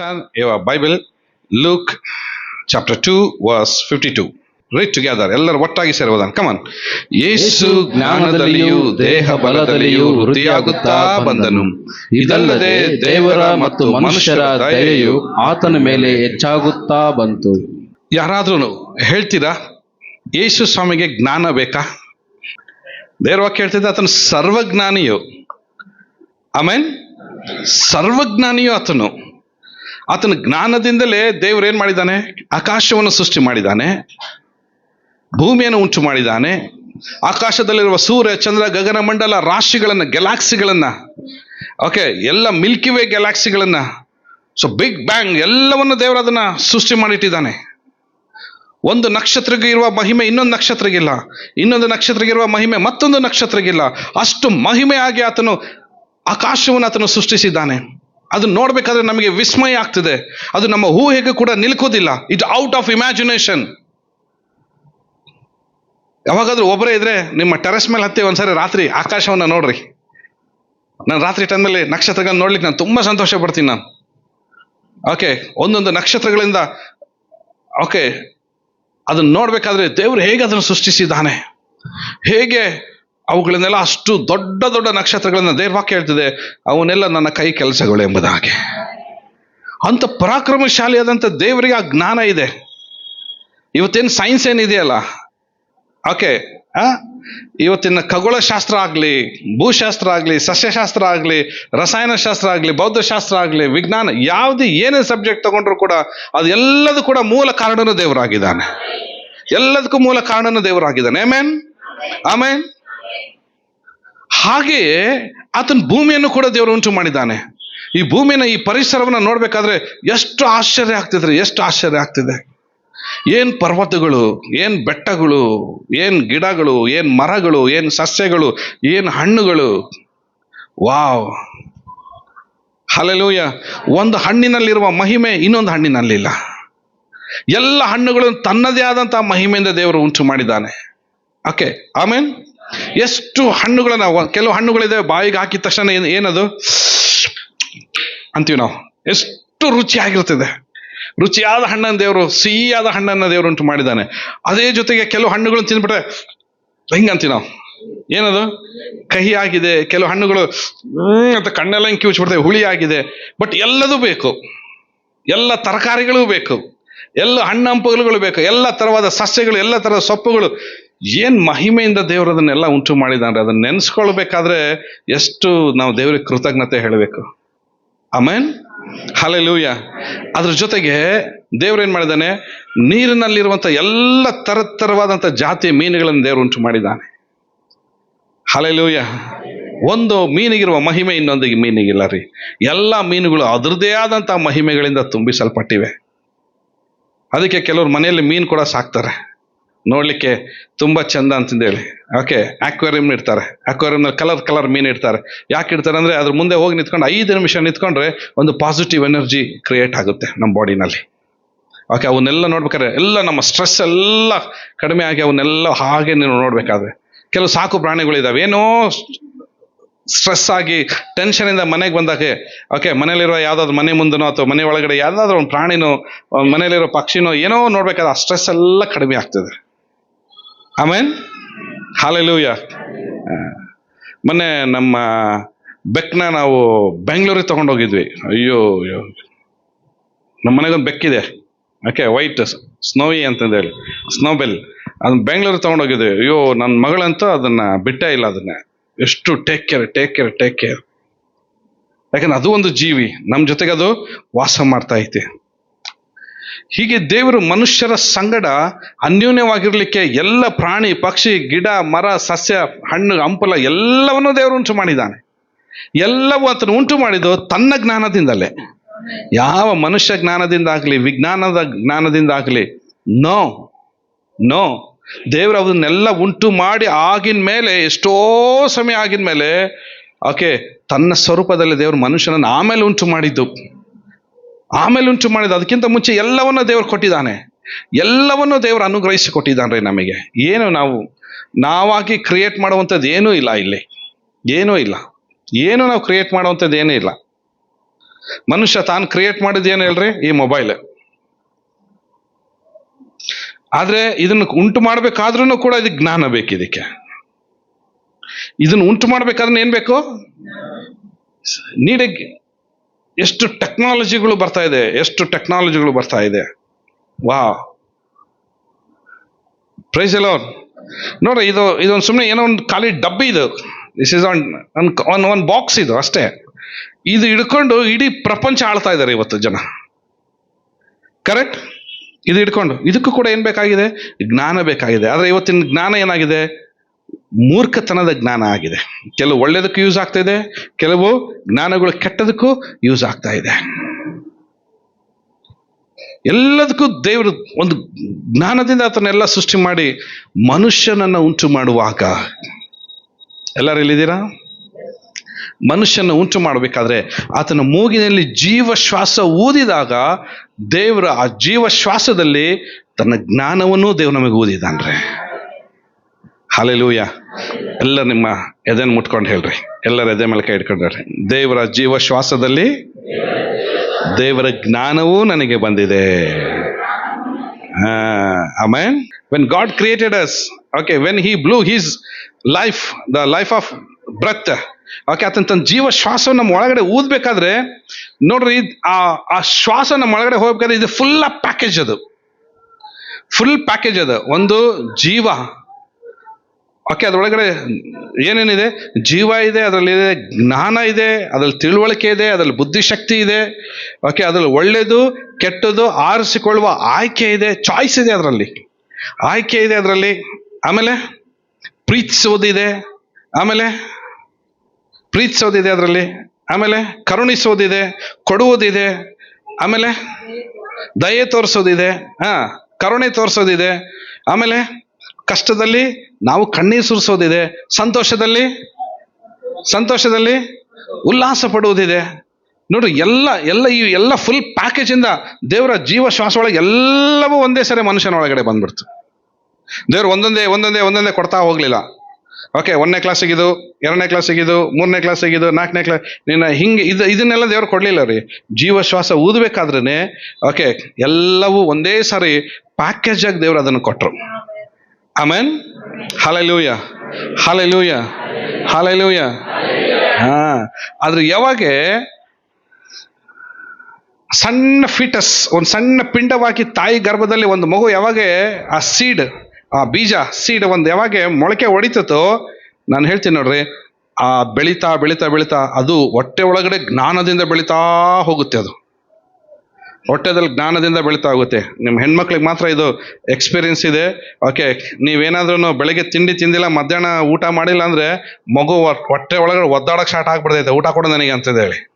Turn your Bible, Luke chapter 2, verse 52. Read together ಎಲ್ಲರೂ ಒಟ್ಟಾಗಿ ಸೇರುವುದನ್ನು ಕಮನ್ ಯೇಸು ಜ್ಞಾನದಲ್ಲಿಯೂ ದೇಹ ಬಲದಲ್ಲಿಯೂ ವೃದ್ಧಿಯಾಗುತ್ತಾ ಬಂದನು. ಇದಲ್ಲದೆ ದೇವರ ಮತ್ತು ಮನುಷ್ಯರ ದಯೆಯು ಆತನ ಮೇಲೆ ಹೆಚ್ಚಾಗುತ್ತಾ ಬಂತು. ಯಾರಾದ್ರೂ ಹೇಳ್ತೀರಾ? ಯೇಸು ಸ್ವಾಮಿಗೆ ಜ್ಞಾನ ಬೇಕಾ? ದೇವ್ರ ವಾಕ್ಯ ಹೇಳ್ತಿದ್ದೆ ಆತನು ಸರ್ವಜ್ಞಾನಿಯು. ಆಮೇನ್ ಸರ್ವಜ್ಞಾನಿಯು ಆತನು. ಆತನ ಜ್ಞಾನದಿಂದಲೇ ದೇವರು ಏನ್ ಮಾಡಿದ್ದಾನೆ? ಆಕಾಶವನ್ನು ಸೃಷ್ಟಿ ಮಾಡಿದ್ದಾನೆ. ಭೂಮಿಯನ್ನು ಉಂಟು ಮಾಡಿದ್ದಾನೆ. ಆಕಾಶದಲ್ಲಿರುವ ಸೂರ್ಯ, ಚಂದ್ರ, ಗಗನ ಮಂಡಲ, ರಾಶಿಗಳನ್ನ ಗೆಲಾಕ್ಸಿಗಳನ್ನ ಓಕೆ ಎಲ್ಲ ಮಿಲ್ಕಿ ವೇ ಗೆಲಾಕ್ಸಿಗಳನ್ನ ಸೊ ಬಿಗ್ ಬ್ಯಾಂಗ್ ಎಲ್ಲವನ್ನು ದೇವರು ಅದನ್ನ ಸೃಷ್ಟಿ ಮಾಡಿಟ್ಟಿದ್ದಾನೆ. ಒಂದು ನಕ್ಷತ್ರಕ್ಕೆ ಇರುವ ಮಹಿಮೆ ಇನ್ನೊಂದು ನಕ್ಷತ್ರಗಿಲ್ಲ ಇನ್ನೊಂದು ನಕ್ಷತ್ರಕ್ಕೆ ಇರುವ ಮಹಿಮೆ ಮತ್ತೊಂದು ನಕ್ಷತ್ರಗಿಲ್ಲ ಅಷ್ಟು ಮಹಿಮೆಯಾಗಿ ಆತನು ಆಕಾಶವನ್ನು ಆತನು ಸೃಷ್ಟಿಸಿದ್ದಾನೆ. ಅದು ನೋಡ್ಬೇಕಾದ್ರೆ ನಮಗೆ ವಿಸ್ಮಯ ಆಗ್ತದೆ. ಅದು ನಮ್ಮ ಊಹೆಗೆ ಕೂಡ ನಿಲ್ಕೋದಿಲ್ಲ. ಇಟ್ ಔಟ್ ಆಫ್ ಇಮ್ಯಾಜಿನೇಷನ್ ಯಾವಾಗಾದ್ರೂ ಒಬ್ಬರೇ ಇದ್ರೆ ನಿಮ್ಮ ಟೆರೆಸ್ ಮೇಲೆ ಹತ್ತಿ ಒಂದ್ಸರಿ ರಾತ್ರಿ ಆಕಾಶವನ್ನ ನೋಡ್ರಿ. ನಾನು ರಾತ್ರಿ ಟೈಮಲ್ಲಿ ನಕ್ಷತ್ರಗಳನ್ನ ನೋಡ್ಲಿಕ್ಕೆ ನಾನು ತುಂಬಾ ಸಂತೋಷ ಪಡ್ತೀನಿ ನಾನು. ಓಕೆ ಒಂದೊಂದು ನಕ್ಷತ್ರಗಳಿಂದ ಓಕೆ ಅದನ್ನ ನೋಡ್ಬೇಕಾದ್ರೆ ದೇವರು ಹೇಗೆ ಅದನ್ನು ಸೃಷ್ಟಿಸಿದ್ದಾನೆ. ಹೇಗೆ ಅವುಗಳನ್ನೆಲ್ಲ ಅಷ್ಟು ದೊಡ್ಡ ದೊಡ್ಡ ನಕ್ಷತ್ರಗಳನ್ನ ವಾಕ್ಯ ಹೇಳ್ತಿದೆ, ಅವನ್ನೆಲ್ಲ ನನ್ನ ಕೈ ಕೆಲಸಗಳು ಎಂಬುದಾಗಿ. ಅಂತ ಪರಾಕ್ರಮಶಾಲಿಯಾದಂಥ ದೇವರಿಗೆ ಆ ಜ್ಞಾನ ಇದೆ. ಇವತ್ತೇನು ಸೈನ್ಸ್ ಏನಿದೆಯಲ್ಲ? ಓಕೆ ಇವತ್ತಿನ ಖಗೋಳಶಾಸ್ತ್ರ ಆಗಲಿ, ಭೂಶಾಸ್ತ್ರ ಆಗಲಿ, ಸಸ್ಯಶಾಸ್ತ್ರ ಆಗಲಿ, ರಸಾಯನಶಾಸ್ತ್ರ ಆಗಲಿ, ಬೌದ್ಧಶಾಸ್ತ್ರ ಆಗಲಿ, ವಿಜ್ಞಾನ, ಯಾವುದೇ ಏನೇ ಸಬ್ಜೆಕ್ಟ್ ತಗೊಂಡ್ರು ಕೂಡ ಅದು ಎಲ್ಲದೂ ಕೂಡ ಮೂಲ ಕಾರಣನೂ ದೇವರಾಗಿದ್ದಾನೆ. ಎಲ್ಲದಕ್ಕೂ ಮೂಲ ಕಾರಣನೂ ದೇವರಾಗಿದ್ದಾನೆ. ಆಮೇನ್ ಆಮೇನ್ ಹಾಗೆಯೇ ಆತನ ಭೂಮಿಯನ್ನು ಕೂಡ ದೇವರು ಉಂಟು ಮಾಡಿದ್ದಾನೆ. ಈ ಭೂಮಿನ ಈ ಪರಿಸರವನ್ನು ನೋಡ್ಬೇಕಾದ್ರೆ ಎಷ್ಟು ಆಶ್ಚರ್ಯ ಆಗ್ತಿದ್ರೆ, ಎಷ್ಟು ಆಶ್ಚರ್ಯ ಆಗ್ತಿದೆ. ಏನ್ ಪರ್ವತಗಳು, ಏನ್ ಬೆಟ್ಟಗಳು, ಏನ್ ಗಿಡಗಳು, ಏನ್ ಮರಗಳು, ಏನ್ ಸಸ್ಯಗಳು, ಏನ್ ಹಣ್ಣುಗಳು. ವಾವ್. ಹಲಲೂಯ ಒಂದು ಹಣ್ಣಿನಲ್ಲಿರುವ ಮಹಿಮೆ ಇನ್ನೊಂದು ಹಣ್ಣಿನಲ್ಲಿಲ್ಲ. ಎಲ್ಲ ಹಣ್ಣುಗಳನ್ನು ತನ್ನದೇ ಆದಂತಹ ಮಹಿಮೆಯಿಂದ ದೇವರು ಉಂಟು ಮಾಡಿದ್ದಾನೆ. ಓಕೆ ಆಮೇನ್ ಎಷ್ಟು ಹಣ್ಣುಗಳನ್ನ ಕೆಲವು ಹಣ್ಣುಗಳಿದೆ, ಬಾಯಿಗೆ ಹಾಕಿದ ತಕ್ಷಣ ಏನು ಏನದು? ಅಂತೀವಿ ನಾವು. ಎಷ್ಟು ರುಚಿಯಾಗಿರ್ತದೆ. ರುಚಿಯಾದ ಹಣ್ಣನ್ನು ದೇವರು, ಸಿಹಿಯಾದ ಹಣ್ಣನ್ನು ದೇವರು ಉಂಟು ಮಾಡಿದ್ದಾನೆ. ಅದೇ ಜೊತೆಗೆ ಕೆಲವು ಹಣ್ಣುಗಳನ್ನು ತಿಂದ್ಬಿಟ್ರೆ ಹೆಂಗಂತೀವಿ ನಾವು? ಏನದು? ಕಹಿ ಆಗಿದೆ, ಕೆಲವು ಹಣ್ಣುಗಳು ಅಂತ ಕಣ್ಣೆಲ್ಲ ಹಿಂಗೆ ಕಿವುಚ್ಬಿಡ್ತವೆ ಹುಳಿ ಆಗಿದೆ. ಬಟ್ ಎಲ್ಲದೂ ಬೇಕು. ಎಲ್ಲ ತರಕಾರಿಗಳು ಬೇಕು. ಎಲ್ಲ ಹಣ್ಣಂಪುಗಳು ಬೇಕು. ಎಲ್ಲ ತರವಾದ ಸಸ್ಯಗಳು, ಎಲ್ಲ ತರದ ಸೊಪ್ಪುಗಳು. ಏನ್ ಮಹಿಮೆಯಿಂದ ದೇವರು ಅದನ್ನೆಲ್ಲ ಉಂಟು ಮಾಡಿದಾನೆ ಅದನ್ನ ನೆನೆಸ್ಕೊಳ್ಬೇಕಾದ್ರೆ ಎಷ್ಟು ನಾವು ದೇವರಿಗೆ ಕೃತಜ್ಞತೆ ಹೇಳಬೇಕು. ಆಮೇನ್? ಹಲೆಲೂಯ ಅದ್ರ ಜೊತೆಗೆ ದೇವ್ರು ಏನ್ ಮಾಡಿದಾನೆ? ನೀರಿನಲ್ಲಿರುವಂತ ಎಲ್ಲ ತರತರವಾದಂತ ಜಾತಿ ಜಾತಿಯ ಮೀನುಗಳನ್ನು ದೇವರು ಉಂಟು ಮಾಡಿದ್ದಾನೆ ಹಲೆಲೂಯ ಒಂದು ಮೀನಿಗಿರುವ ಮಹಿಮೆ, ಇನ್ನೊಂದಿಗೆ ಮೀನಿಗಿಲ್ಲ ರೀ. ಎಲ್ಲ ಮೀನುಗಳು ಅದರದೇ ಆದಂತಹ ಮಹಿಮೆಗಳಿಂದ ತುಂಬಿಸಲ್ಪಟ್ಟಿವೆ. ಅದಕ್ಕೆ ಕೆಲವರು ಮನೆಯಲ್ಲಿ ಮೀನು ಕೂಡ ಸಾಕ್ತಾರೆ. ನೋಡ್ಲಿಕ್ಕೆ ತುಂಬಾ ಚಂದ ಅಂತಂದೇಳಿ ಓಕೆ ಆಕ್ವೇರಿಯಂ ಇಡ್ತಾರೆ. ಆಕ್ವೇರಿಯಂನಲ್ಲಿ ಕಲರ್ ಕಲರ್ ಮೀನು ಇಡ್ತಾರೆ. ಯಾಕೆ ಇಡ್ತಾರೆ ಅಂದ್ರೆ ಅದ್ರ ಮುಂದೆ ಹೋಗಿ ನಿಂತ್ಕೊಂಡು ಐದು ನಿಮಿಷ ನಿಂತ್ಕೊಂಡ್ರೆ ಒಂದು ಪಾಸಿಟಿವ್ ಎನರ್ಜಿ ಕ್ರಿಯೇಟ್ ಆಗುತ್ತೆ ನಮ್ಮ ಬಾಡಿನಲ್ಲಿ ಓಕೆ ಅವನ್ನೆಲ್ಲ ನೋಡ್ಬೇಕಾದ್ರೆ ಎಲ್ಲ ನಮ್ಮ ಸ್ಟ್ರೆಸ್ ಎಲ್ಲ ಕಡಿಮೆ ಆಗಿ ಅವನ್ನೆಲ್ಲ ಹಾಗೆ ನೀವು ನೋಡ್ಬೇಕಾದ್ರೆ. ಕೆಲವು ಸಾಕು ಪ್ರಾಣಿಗಳಿದಾವೆ. ಏನೋ ಸ್ಟ್ರೆಸ್ ಆಗಿ ಟೆನ್ಷನ್ ಇಂದ ಮನೆಗೆ ಬಂದಾಗ ಓಕೆ ಮನೇಲಿರೋ ಯಾವುದಾದ್ರು ಮನೆ ಮುಂದನೋ ಅಥವಾ ಮನೆ ಒಳಗಡೆ ಯಾವ್ದಾದ್ರು ಒಂದು ಪ್ರಾಣಿನೋ, ಮನೇಲಿರೋ ಪಕ್ಷಿನೋ ಏನೋ ನೋಡ್ಬೇಕಾದ್ರೆ ಆ ಸ್ಟ್ರೆಸ್ ಎಲ್ಲ ಕಡಿಮೆ ಆಗ್ತದೆ. ಆಮೇನ್? ಹಾಲೆಲೂಯ. ಆ, ಮೊನ್ನೆ ನಮ್ಮ ಬೆಕ್ಕನ್ನ ನಾವು ಬೆಂಗಳೂರಿಗೆ ತಗೊಂಡೋಗಿದ್ವಿ. ಅಯ್ಯೋ ಅಯ್ಯೋ. ನಮ್ಮ ಮನೆಗೊಂದು ಬೆಕ್ಕಿದೆ. ಓಕೆ ವೈಟ್ ಸ್ನೋವಿ ಅಂತಂದೇಳಿ ಸ್ನೋಬೆಲ್. ಅದನ್ನ ಬೆಂಗಳೂರಿಗೆ ತಗೊಂಡೋಗಿದ್ವಿ. ಅಯ್ಯೋ ನನ್ನ ಮಗಳಂತೂ ಅದನ್ನ ಬಿಟ್ಟೇ ಇಲ್ಲ ಅದನ್ನ. ಎಷ್ಟು take care take care take care ಯಾಕಂದ್ರೆ ಅದು ಒಂದು ಜೀವಿ. ನಮ್ಮ ಜೊತೆಗೆ ಅದು ವಾಸ ಮಾಡ್ತಾ ಐತೆ. ಹೀಗೆ ದೇವರು ಮನುಷ್ಯರ ಸಂಗಡ ಅನ್ಯೋನ್ಯವಾಗಿರಲಿಕ್ಕೆ ಎಲ್ಲ ಪ್ರಾಣಿ, ಪಕ್ಷಿ, ಗಿಡ, ಮರ, ಸಸ್ಯ, ಹಣ್ಣು, ಹಂಪಲ ಎಲ್ಲವನ್ನೂ ದೇವರು ಉಂಟು ಮಾಡಿದ್ದಾನೆ. ಎಲ್ಲವೂ ಆತನು ಉಂಟು ಮಾಡಿದ್ದು ತನ್ನ ಜ್ಞಾನದಿಂದಲೇ. ಯಾವ ಮನುಷ್ಯ ಜ್ಞಾನದಿಂದಾಗಲಿ, ವಿಜ್ಞಾನದ ಜ್ಞಾನದಿಂದಾಗಲಿ, ನೋ ನೋ, ದೇವರು ಅದನ್ನೆಲ್ಲ ಉಂಟು ಮಾಡಿ ಆಗಿನ ಮೇಲೆ, ಎಷ್ಟೋ ಸಮಯ ಆಗಿನ ಮೇಲೆ, ಓಕೆ, ತನ್ನ ಸ್ವರೂಪದಲ್ಲಿ ದೇವರು ಮನುಷ್ಯನನ್ನು ಆಮೇಲೆ ಉಂಟು ಮಾಡಿದ್ದು. ಆಮೇಲೆ ಉಂಟು ಮಾಡಿದ, ಅದಕ್ಕಿಂತ ಮುಂಚೆ ಎಲ್ಲವನ್ನೂ ದೇವರು ಕೊಟ್ಟಿದ್ದಾನೆ. ಎಲ್ಲವನ್ನೂ ದೇವರು ಅನುಗ್ರಹಿಸಿ ಕೊಟ್ಟಿದ್ದಾನೆ ರೀ ನಮಗೆ. ಏನು ನಾವು, ನಾವಾಗಿ ಕ್ರಿಯೇಟ್ ಮಾಡುವಂಥದ್ದು ಏನೂ ಇಲ್ಲ ಇಲ್ಲಿ. ಏನೂ ಇಲ್ಲ. ಏನು ನಾವು ಕ್ರಿಯೇಟ್ ಮಾಡುವಂಥದ್ದು ಏನೂ ಇಲ್ಲ. ಮನುಷ್ಯ ತಾನು ಕ್ರಿಯೇಟ್ ಮಾಡಿದ ಏನು ಹೇಳ್ರಿ? ಈ ಮೊಬೈಲ್ ಆದ್ರೆ ಇದನ್ನು ಉಂಟು ಮಾಡಬೇಕಾದ್ರೂ ಕೂಡ ಇದಕ್ಕೆ ಜ್ಞಾನ ಬೇಕು ಇದಕ್ಕೆ. ಇದನ್ನು ಉಂಟು ಮಾಡ್ಬೇಕಾದ್ರೆ ಏನು ಬೇಕು? ನೀಡೆ ಎಷ್ಟು ಟೆಕ್ನಾಲಜಿಗಳು ಬರ್ತಾ ಇದೆ, ಎಷ್ಟು ಟೆಕ್ನಾಲಜಿಗಳು ಬರ್ತಾ ಇದೆ. ವಾ ಪ್ರೈಸ್ ಎಲ್ಲ ನೋಡ್ರಿ, ಇದು, ಇದೊಂದು ಸುಮ್ಮನೆ ಏನೋ ಒಂದು ಖಾಲಿ ಡಬ್ಬಿ ಇದು. This is an one one box ಇದು ಅಷ್ಟೇ. ಇದು ಹಿಡ್ಕೊಂಡು ಇಡೀ ಪ್ರಪಂಚ ಆಳ್ತಾ ಇದ್ದಾರೆ ಇವತ್ತು ಜನ. ಕರೆಕ್ಟ್ ಇದು ಹಿಡ್ಕೊಂಡು. ಇದಕ್ಕೂ ಕೂಡ ಏನು ಬೇಕಾಗಿದೆ? ಜ್ಞಾನ ಬೇಕಾಗಿದೆ. ಆದರೆ ಇವತ್ತಿನ ಜ್ಞಾನ ಏನಾಗಿದೆ? ಮೂರ್ಖತನದ ಜ್ಞಾನ ಆಗಿದೆ. ಕೆಲವು ಒಳ್ಳೆಯದಕ್ಕೂ ಯೂಸ್ ಆಗ್ತಾ ಇದೆ, ಕೆಲವು ಜ್ಞಾನಗಳು ಕೆಟ್ಟದಕ್ಕೂ ಯೂಸ್ ಆಗ್ತಾ ಇದೆ. ಎಲ್ಲದಕ್ಕೂ ದೇವರು ಒಂದು ಜ್ಞಾನದಿಂದ ಆತನೆಲ್ಲ ಸೃಷ್ಟಿ ಮಾಡಿ ಮನುಷ್ಯನನ್ನ ಉಂಟು ಮಾಡುವಾಗ, ಎಲ್ಲರೂ ಇಲ್ಲಿದ್ದೀರಾ ಮನುಷ್ಯನ ಉಂಟು ಮಾಡಬೇಕಾದ್ರೆ ಆತನ ಮೂಗಿನಲ್ಲಿ ಜೀವಶ್ವಾಸ ಊದಿದಾಗ ದೇವರ ಆ ಜೀವಶ್ವಾಸದಲ್ಲಿ ತನ್ನ ಜ್ಞಾನವನ್ನು ದೇವ್ರು ನಮಗೆ ಊದಿದಾನ್ರಿ ಹಾಲೆಲೂಯ ಎಲ್ಲ ನಿಮ್ಮ ಎದೆನ್ ಮುಟ್ಕೊಂಡು ಹೇಳ್ರಿ. ಎಲ್ಲರ ಎದೆ ಮೇಲೆ ಕೈ ಇಟ್ಕೊಂಡು ಹೇಳ್ರಿ ದೇವರ ಜೀವ ಶ್ವಾಸದಲ್ಲಿ ದೇವರ ಜ್ಞಾನವೂ ನನಗೆ ಬಂದಿದೆ. Amen. When God created us okay when he blew his life the life of breath okay ಆತನ ತನ್ನ ಜೀವ ಶ್ವಾಸ ನಮ್ಮ ಒಳಗಡೆ ಊದ್ಬೇಕಾದ್ರೆ, ನೋಡ್ರಿ ಆ ಆ ಶ್ವಾಸ ನಮ್ಮ ಒಳಗಡೆ ಹೋಗ್ಬೇಕಾದ್ರೆ ಇದು ಫುಲ್ ಪ್ಯಾಕೇಜ್ ಅದು. ಫುಲ್ ಪ್ಯಾಕೇಜ್ ಅದು. ಒಂದು ಜೀವ. ಓಕೆ, ಅದರೊಳಗಡೆ ಏನೇನಿದೆ? ಜೀವ ಇದೆ, ಅದರಲ್ಲಿ ಜ್ಞಾನ ಇದೆ, ಅದರಲ್ಲಿ ತಿಳುವಳಿಕೆ ಇದೆ, ಅದರಲ್ಲಿ ಬುದ್ಧಿಶಕ್ತಿ ಇದೆ. ಓಕೆ, ಅದರಲ್ಲಿ ಒಳ್ಳೆಯದು ಕೆಟ್ಟದ್ದು ಆರಿಸಿಕೊಳ್ಳುವ ಆಯ್ಕೆ ಇದೆ ಚಾಯ್ಸ್ ಇದೆ ಅದರಲ್ಲಿ. ಆಯ್ಕೆ ಇದೆ ಅದರಲ್ಲಿ. ಆಮೇಲೆ ಪ್ರೀತಿಸೋದಿದೆ ಆಮೇಲೆ ಪ್ರೀತಿಸೋದಿದೆ ಅದರಲ್ಲಿ. ಆಮೇಲೆ ಕರುಣಿಸೋದಿದೆ ಕೊಡುವುದಿದೆ ಆಮೇಲೆ ದಯೆ ತೋರಿಸೋದಿದೆ ಹಾ, ಕರುಣೆ ತೋರಿಸೋದಿದೆ ಆಮೇಲೆ ಕಷ್ಟದಲ್ಲಿ ನಾವು ಕಣ್ಣೀರು ಸುರಿಸೋದಿದೆ. ಸಂತೋಷದಲ್ಲಿ? ಸಂತೋಷದಲ್ಲಿ? ಉಲ್ಲಾಸ ಪಡುವುದಿದೆ. ನೋಡ್ರಿ, ಎಲ್ಲ ಎಲ್ಲ ಈ ಎಲ್ಲ ಫುಲ್ ಪ್ಯಾಕೇಜ್ ಇಂದ ದೇವರ ಜೀವ ಶ್ವಾಸ ಒಳಗೆ ಎಲ್ಲವೂ ಒಂದೇ ಸರಿ ಮನುಷ್ಯನ ಒಳಗಡೆ ಬಂದ್ಬಿಡ್ತು. ದೇವ್ರು ಒಂದೊಂದೇ ಒಂದೊಂದೇ ಒಂದೊಂದೇ ಕೊಡ್ತಾ ಹೋಗಲಿಲ್ಲ. ಓಕೆ ಒಂದನೇ ಕ್ಲಾಸಿಗಿದು ಎರಡನೇ ಕ್ಲಾಸಿಗಿದು ಮೂರನೇ ಕ್ಲಾಸಿಗಿದು ನಾಲ್ಕನೇ ಕ್ಲಾಸ್ ನಿನ್ನ ಹಿಂಗೆ, ಇದು, ಇದನ್ನೆಲ್ಲ ದೇವ್ರು ಕೊಡಲಿಲ್ಲ ರೀ. ಜೀವ ಶ್ವಾಸ ಊದಬೇಕಾದ್ರೇ ಓಕೆ ಎಲ್ಲವೂ ಒಂದೇ ಸಾರಿ ಪ್ಯಾಕೇಜ್ ಆಗಿ ದೇವ್ರು ಅದನ್ನು ಕೊಟ್ಟರು ಆಮೇನ್ ಹಾಲೆಲೂಯ ಹಾಲೆಲೂಯ ಹಾಲೆಲೂಯ ಹಾ. ಆದ್ರೆ ಯಾವಾಗ ಸಣ್ಣ ಫಿಟಸ್ ಒಂದು ಸಣ್ಣ ಪಿಂಡವಾಗಿ ತಾಯಿ ಗರ್ಭದಲ್ಲಿ ಒಂದು ಮಗು ಯಾವಾಗ ಆ ಸೀಡ್ ಆ ಬೀಜ ಸೀಡ್ ಒಂದು ಯಾವಾಗ ಮೊಳಕೆ ಹೊಡಿತತೋ ನಾನು ಹೇಳ್ತೀನಿ ನೋಡ್ರಿ, ಆ ಬೆಳೀತಾ ಬೆಳೀತಾ ಬೆಳೀತಾ ಅದು ಹೊಟ್ಟೆ ಒಳಗಡೆ ಜ್ಞಾನದಿಂದ ಬೆಳೀತಾ ಹೋಗುತ್ತೆ ಅದು. ಹೊಟ್ಟೆದಲ್ಲಿ ಜ್ಞಾನದಿಂದ ಬೆಳೀತಾ ಹೋಗುತ್ತೆ ನಿಮ್ಮ ಹೆಣ್ಮಕ್ಳಿಗೆ ಮಾತ್ರ ಇದು ಎಕ್ಸ್ಪೀರಿಯನ್ಸ್ ಇದೆ. ಓಕೆ ನೀವೇನಾದ್ರೂ ಬೆಳಗ್ಗೆ ತಿಂಡಿ ತಿಂದಿಲ್ಲ ಮಧ್ಯಾಹ್ನ ಊಟ ಮಾಡಿಲ್ಲ ಅಂದ್ರೆ ಮಗು ಹೊಟ್ಟೆ ಒಳಗಡೆ ಒದ್ದಾಡಕ್ ಸ್ಟಾರ್ಟ್ ಆಗ್ಬಿಡ್ತೈತೆ. ಊಟ ಕೊಡು ನನಗೆ ಅಂತಂದು ಹೇಳಿ.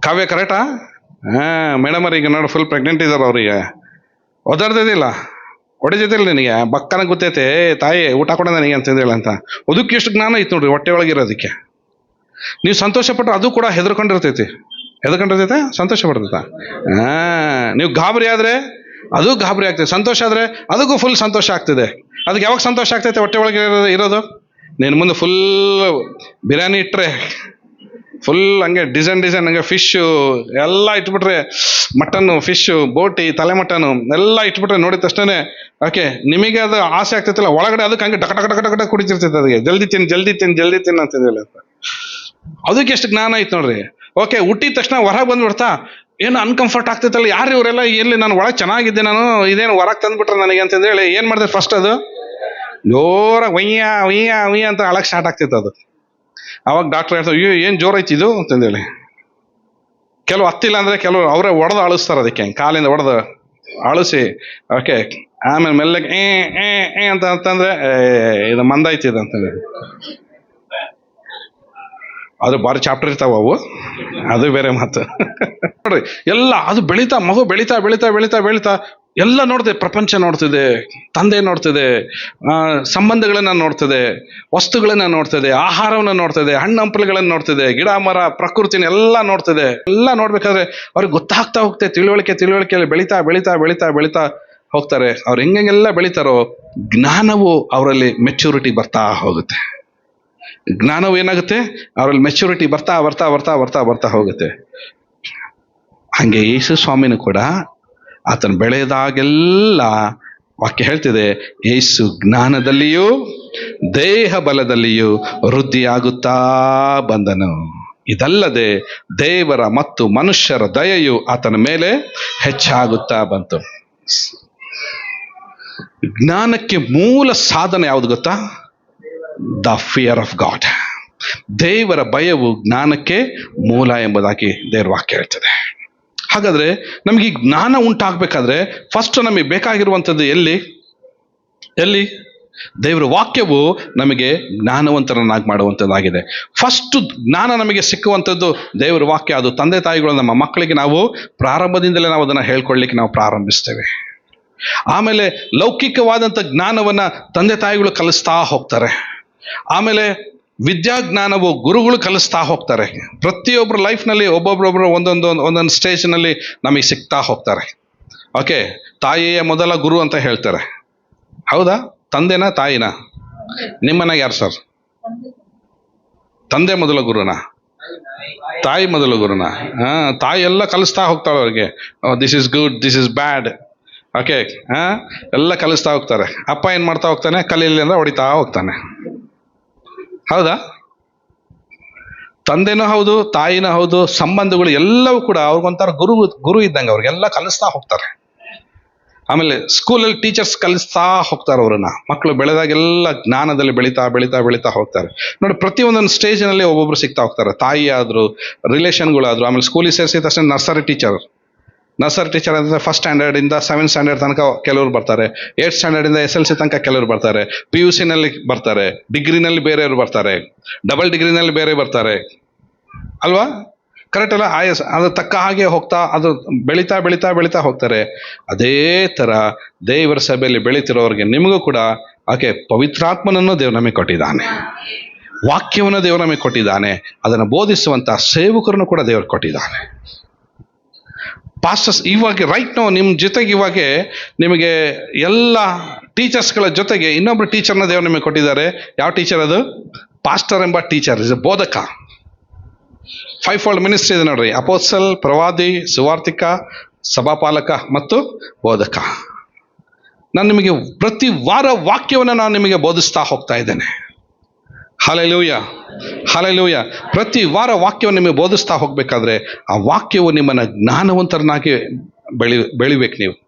ಕಾವ್ಯ ಕರೆಕ್ಟಾ ಹಾ ಮೇಡಮ್ ಈಗ ನೋಡಿ ಫುಲ್ ಪ್ರೆಗ್ನೆಂಟ್ ಇದ್ದಾರೆ ಅವ್ರಿಗೆ. ಒದ್ದಾಡ್ತಿದ್ದಿಲ್ಲ. ಹೊಡಿತೈತಿಲ್ಲ ನಿನಗೆ. ಬಕ್ಕನ ಗೊತ್ತೈತೆ. "ಏ, ತಾಯಿ ಊಟ ಕೊಡ ನನಗೆ ಅಂತಂದೇಳಿ ಅಂತ. ಅದಕ್ಕೆ ಎಷ್ಟು ಜ್ಞಾನ ಐತೆ ನೋಡ್ರಿ ಹೊಟ್ಟೆ ಒಳಗಿರೋದಕ್ಕೆ. ನೀವು ಸಂತೋಷಪಟ್ಟರೆ ಅದು ಕೂಡ ಹೆದರ್ಕೊಂಡಿರ್ತೈತಿ. ಹೆದರ್ಕೊಂಡಿರ್ತೈತೆ ಸಂತೋಷ ಪಡ್ತೈತ ನೀವು ಗಾಬರಿ ಆದ್ರೆ ಅದು ಗಾಬರಿ ಆಗ್ತದೆ. ಸಂತೋಷ ಆದ್ರೆ ಅದಕ್ಕೂ ಫುಲ್ ಸಂತೋಷ ಆಗ್ತದೆ. ಅದಕ್ಕೆ ಯಾವಾಗ ಸಂತೋಷ ಆಗ್ತೈತೆ ಹೊಟ್ಟೆ ಒಳಗೆ ಇರೋದು- ನೀನು ಮುಂದೆ ಫುಲ್ ಬಿರಿಯಾನಿ ಇಟ್ಟರೆ ಫುಲ್ ಹಂಗೆ ಡಿಸೈನ್ ಡಿಸೈನ್ ಹಂಗೆ ಫಿಶ್ಶು ಎಲ್ಲ ಇಟ್ಬಿಟ್ರೆ ಮಟನ್ನು ಫಿಶ್ಶು ಬೋಟಿ, ತಲೆ ಮಟನ್ನು ಎಲ್ಲ ಇಟ್ಬಿಟ್ರೆ ನೋಡಿದ ತಕ್ಷಣ ಓಕೆ ನಿಮಗೆ ಅದು ಆಸೆ ಆಗ್ತೈತಲ್ಲ, ಒಳಗಡೆ ಅದಕ್ಕೆ ಹಂಗೆ ಡಕ ಡಕ ಡಕ ಡಕ ಕುಡಿತಿರ್ತೈತೆ ಅದಕ್ಕೆ. ಜಲ್ದಿ ತಿನ್ ಜಲ್ದಿ ತಿನ್ ಜಲ್ದಿ ತಿನ್ ಅಂತ. ಅದಕ್ಕೆ ಎಷ್ಟು ಜ್ಞಾನ ಐತೆ ನೋಡ್ರಿ. ಓಕೆ ಹುಟ್ಟಿದ ತಕ್ಷಣ ಹೊರಗೆ ಬಂದ್ಬಿಡ್ತಾ, ಏನು ಅನ್ಕಂಫರ್ಟ್ ಆಗ್ತೈತಲ್ಲ ಯಾರು ಇವರೆಲ್ಲ? ಎಲ್ಲಿ ನಾನು ಒಳಗೆ ಚೆನ್ನಾಗಿದ್ದೆ ನಾನು, ಇದೇನು ಹೊರಗೆ ತಂದ್ಬಿಟ್ರೆ ನನಗೆ ಅಂತಂದೇಳಿ ಏನು ಮಾಡಿದೆ ಫಸ್ಟ್ ಅದು? ಜೋರಾಗಿ ಒಯ್ಯ ಒಯ್ಯ ಒಯ್ಯ ಅಂತ ಅಳಕ್ಕೆ ಸ್ಟಾರ್ಟ್ ಆಗ್ತಿತ್ತು ಅದು. ಅವಾಗ ಡಾಕ್ಟರ್ ಹೇಳ್ತಾರೆ ಅಯ್ಯೋ, ಏನು ಜೋರ ಐತಿ ಇದು? ಅಂತಂದೇಳಿ ಕೆಲವು ಹತ್ತಿಲ್ಲ ಅಂದ್ರೆ ಕೆಲವು ಅವರೇ ಒಡೆದು ಅಳಿಸ್ತಾರೆ ಅದಕ್ಕೆ, ಕಾಲಿಂದ ಒಡೆದು ಅಳಿಸಿ ಓಕೆ ಆಮೇಲೆ ಮೆಲ್ಲಗೆ ಏ ಏ ಏ ಅಂತ ಅಂತಂದ್ರೆ ಇದು ಇದು ಅಂತಂದ್ರೆ ಅದು ಭಾರಿ ಚಾಪ್ಟರ್ ಇರ್ತಾವ ಅವು. ಅದು ಬೇರೆ ಮಾತು. ನೋಡ್ರಿ, ಎಲ್ಲ ಅದು ಬೆಳೀತಾ, ಮಗು ಬೆಳೀತಾ ಬೆಳೀತಾ ಬೆಳೀತಾ ಬೆಳೀತಾ ಎಲ್ಲ ನೋಡ್ತಿದೆ, ಪ್ರಪಂಚ ನೋಡ್ತಿದೆ, ತಂದೆ ನೋಡ್ತಿದೆ ಸಂಬಂಧಗಳನ್ನ ನೋಡ್ತಿದೆ, ವಸ್ತುಗಳನ್ನ ನೋಡ್ತಿದೆ, ಆಹಾರವನ್ನ ನೋಡ್ತಿದೆ, ಹಣ್ಣು ಹಂಪಲುಗಳನ್ನ ನೋಡ್ತಿದೆ, ಗಿಡ, ಮರ, ಪ್ರಕೃತಿನ ಎಲ್ಲ ನೋಡ್ತಿದೆ. ಎಲ್ಲ ನೋಡ್ಬೇಕಾದ್ರೆ ಅವ್ರಿಗೆ ಗೊತ್ತಾಗ್ತಾ ಹೋಗ್ತದೆ ತಿಳುವಳಿಕೆ, ತಿಳುವಳಿಕೆಯಲ್ಲಿ ಬೆಳೀತಾ ಬೆಳೀತಾ ಬೆಳೀತಾ ಬೆಳೀತಾ ಹೋಗ್ತಾರೆ. ಅವ್ರು ಹೆಂಗೆಲ್ಲ ಬೆಳೀತಾರೋ ಜ್ಞಾನವು ಅವರಲ್ಲಿ ಮೆಚುರಿಟಿ ಬರ್ತಾ ಹೋಗುತ್ತೆ. ಜ್ಞಾನವು ಏನಾಗುತ್ತೆ? ಅವರಲ್ಲಿ ಮೆಚುರಿಟಿ ಬರ್ತಾ ಬರ್ತಾ ಬರ್ತಾ ಬರ್ತಾ ಬರ್ತಾ ಹೋಗುತ್ತೆ. ಹಂಗೆ ಯೇಸು ಸ್ವಾಮಿನೂ ಕೂಡ ಆತನು ಬೆಳೆದಾಗೆಲ್ಲ ವಾಕ್ಯ ಹೇಳ್ತಿದೆ, ಯೇಸು ಜ್ಞಾನದಲ್ಲಿಯೂ, ದೇಹ ಬಲದಲ್ಲಿಯೂ ವೃದ್ಧಿಯಾಗುತ್ತಾ ಬಂದನು. ಇದಲ್ಲದೆ ದೇವರ ಮತ್ತು ಮನುಷ್ಯರ ದಯೆಯು ಆತನ ಮೇಲೆ ಹೆಚ್ಚಾಗುತ್ತಾ ಬಂತು. ಜ್ಞಾನಕ್ಕೆ ಮೂಲ ಸಾಧನ ಯಾವುದು ಗೊತ್ತಾ? ದ ಫಿಯರ್ ಆಫ್ ಗಾಡ್ ದೇವರ ಭಯವು ಜ್ಞಾನಕ್ಕೆ ಮೂಲ ಎಂಬುದಾಗಿ ದೇವರ ವಾಕ್ಯ ಹೇಳ್ತದೆ. ಹಾಗಾದರೆ ನಮಗೆ ಜ್ಞಾನ ಉಂಟಾಗಬೇಕಾದ್ರೆ ಫಸ್ಟ್ ನಮಗೆ ಬೇಕಾಗಿರುವಂಥದ್ದು ಎಲ್ಲಿ? ಎಲ್ಲಿ? ದೇವರ ವಾಕ್ಯವು ನಮಗೆ ಜ್ಞಾನವಂತರನ್ನಾಗಿ ಮಾಡುವಂಥದ್ದಾಗಿದೆ. ಫಸ್ಟ್ ಜ್ಞಾನ ನಮಗೆ ಸಿಕ್ಕುವಂಥದ್ದು ದೇವರ ವಾಕ್ಯ, ಅದು ತಂದೆ ತಾಯಿಗಳು, ನಮ್ಮ ಮಕ್ಕಳಿಗೆ ನಾವು ಪ್ರಾರಂಭದಿಂದಲೇ ನಾವು ಅದನ್ನು ಹೇಳ್ಕೊಳ್ಳಿಕ್ಕೆ ನಾವು ಪ್ರಾರಂಭಿಸ್ತೇವೆ. ಆಮೇಲೆ ಲೌಕಿಕವಾದಂಥ ಜ್ಞಾನವನ್ನು ತಂದೆ ತಾಯಿಗಳು ಕಲಿಸ್ತಾ ಹೋಗ್ತಾರೆ. ಆಮೇಲೆ ವಿದ್ಯಾಜ್ಞಾನವು ಗುರುಗಳು ಕಲಿಸ್ತಾ ಹೋಗ್ತಾರೆ. ಪ್ರತಿಯೊಬ್ಬರ ಲೈಫ್ನಲ್ಲಿ ಒಬ್ಬೊಬ್ಬರೊಬ್ಬರು ಒಂದೊಂದು ಒಂದೊಂದು ಸ್ಟೇಜ್ನಲ್ಲಿ ನಮಗೆ ಸಿಗ್ತಾ ಹೋಗ್ತಾರೆ. ಓಕೆ ತಾಯಿಯ ಮೊದಲ ಗುರು ಅಂತ ಹೇಳ್ತಾರೆ. ಹೌದಾ? ತಂದೆನಾ, ತಾಯಿನಾ? ನಿಮ್ಮನ ಯಾರು ಸರ್ ತಂದೆ ಮೊದಲ ಗುರುನಾ? ತಾಯಿ ಮೊದಲ ಗುರುನ? ಹಾಂ, ತಾಯಿ ಎಲ್ಲ ಕಲಿಸ್ತಾ ಹೋಗ್ತಾಳೆ ಅವ್ರಿಗೆ. This is good this is bad okay ಹಾ, ಎಲ್ಲ ಕಲಿಸ್ತಾ ಹೋಗ್ತಾರೆ. ಅಪ್ಪ ಏನು ಮಾಡ್ತಾ ಹೋಗ್ತಾನೆ? ಕಲೀಲಿ ಅಂದ್ರೆ ಹೊಡಿತಾ ಹೋಗ್ತಾನೆ. ಹೌದಾ? ತಂದೆನೂ ಹೌದು, ತಾಯಿನೂ ಹೌದು, ಸಂಬಂಧಗಳು ಎಲ್ಲವೂ ಕೂಡ ಅವ್ರಿಗೊಂಥರ ಗುರು ಗುರು ಇದ್ದಂಗೆ ಅವ್ರಿಗೆಲ್ಲ ಕಲಿಸ್ತಾ ಹೋಗ್ತಾರೆ. ಆಮೇಲೆ ಸ್ಕೂಲಲ್ಲಿ ಟೀಚರ್ಸ್ ಕಲಿಸ್ತಾ ಹೋಗ್ತಾರೆ ಅವ್ರನ್ನ. ಮಕ್ಕಳು ಬೆಳೆದಾಗೆಲ್ಲ ಜ್ಞಾನದಲ್ಲಿ ಬೆಳೀತಾ ಬೆಳೀತಾ ಬೆಳೀತಾ ಹೋಗ್ತಾರೆ. ನೋಡಿ, ಪ್ರತಿಯೊಂದೊಂದು ಸ್ಟೇಜ್ನಲ್ಲಿ ಒಬ್ಬೊಬ್ರು ಸಿಗ್ತಾ ಹೋಗ್ತಾರೆ. ತಾಯಿ ಆದ್ರು ರಿಲೇಷನ್ಗಳಾದರೂ ಆಮೇಲೆ ಸ್ಕೂಲಿಗೆ ಸೇರಿಸಿದ ತಕ್ಷಣ ನರ್ಸರಿ ಟೀಚರ್ ನರ್ಸರಿ ಟೀಚರ್ ಅಂದರೆ ಫಸ್ಟ್ ಸ್ಟ್ಯಾಂಡರ್ಡ್ ಇಂದ ಸೆವೆಂತ್ ಸ್ಟ್ಯಾಂಡರ್ಡ್ ತನಕ ಕೆಲವರು ಬರ್ತಾರೆ. ಏಟ್ ಸ್ಟ್ಯಾಂಡರ್ಡ್ ಇಂದ ಎಸ್ ಎಲ್ ಸಿ ತನಕ ಕೆಲವರು ಬರ್ತಾರೆ. ಪಿ ಯು ಸಿನಲ್ಲಿ ಬರ್ತಾರೆ. ಡಿಗ್ರಿನಲ್ಲಿ ಬೇರೆಯವರು ಬರ್ತಾರೆ. ಡಬಲ್ ಡಿಗ್ರಿನಲ್ಲಿ ಬೇರೆ ಬರ್ತಾರೆ. ಅಲ್ವಾ? ಕರೆಕ್ಟ್ ಅಲ್ಲ? ಆಯಸ್, ಅದು ತಕ್ಕ ಹಾಗೆ ಹೋಗ್ತಾ, ಅದು ಬೆಳೀತಾ ಬೆಳೀತಾ ಬೆಳೀತಾ ಹೋಗ್ತಾರೆ. ಅದೇ ಥರ ದೇವರ ಸಭೆಯಲ್ಲಿ ಬೆಳೀತಿರೋರಿಗೆ ನಿಮಗೂ ಕೂಡ ಆಕೆ ಪವಿತ್ರಾತ್ಮನನ್ನು ದೇವ್ರು ನಮಗೆ ಕೊಟ್ಟಿದ್ದಾನೆ. ವಾಕ್ಯವನ್ನು ದೇವರು ನಮಗೆ ಕೊಟ್ಟಿದ್ದಾನೆ. ಅದನ್ನು ಬೋಧಿಸುವಂಥ ಸೇವಕರನ್ನು ಕೂಡ ದೇವರು ಕೊಟ್ಟಿದ್ದಾನೆ. ಪಾಸ್ಟರ್ಸ್ ಇವಾಗ ರೈಟ್ ನೋ ನಿಮ್ಮ ಜೊತೆಗೆ ಇವಾಗ ನಿಮಗೆ ಎಲ್ಲ ಟೀಚರ್ಸ್ಗಳ ಜೊತೆಗೆ ಇನ್ನೊಬ್ಬರು ಟೀಚರ್ನ ದೇವರು ನಿಮಗೆ ಕೊಟ್ಟಿದ್ದಾರೆ. ಯಾವ ಟೀಚರ್ ಅದು? ಪಾಸ್ಟರ್ ಎಂಬ ಟೀಚರ್ ಇಸ್ ಬೋಧಕ ಫೈವ್ ಫೋಲ್ಡ್ ಮಿನಿಸ್ಟ್ರಿ ಇದೆ ನೋಡ್ರಿ. ಅಪೋಸಲ್ ಪ್ರವಾದಿ ಸುವಾರ್ತಿಕ ಸಭಾಪಾಲಕ ಮತ್ತು ಬೋಧಕ ನಾನು ನಿಮಗೆ ಪ್ರತಿ ವಾರ ವಾಕ್ಯವನ್ನು ನಾನು ನಿಮಗೆ ಬೋಧಿಸ್ತಾ ಹೋಗ್ತಾ ಇದ್ದೇನೆ. ಹಾಲೆಲೂಯ ಹಾಲೆಲೂಯ ಪ್ರತಿ ವಾರ ವಾಕ್ಯವನ್ನು ನಿಮಗೆ ಬೋಧಿಸ್ತಾ ಹೋಗಬೇಕಾದ್ರೆ ಆ ವಾಕ್ಯವು ನಿಮ್ಮನ್ನು ಜ್ಞಾನವಂತರನ್ನಾಗಿ ಬೆಳಿ, ಬೆಳಿಬೇಕು ನೀವು.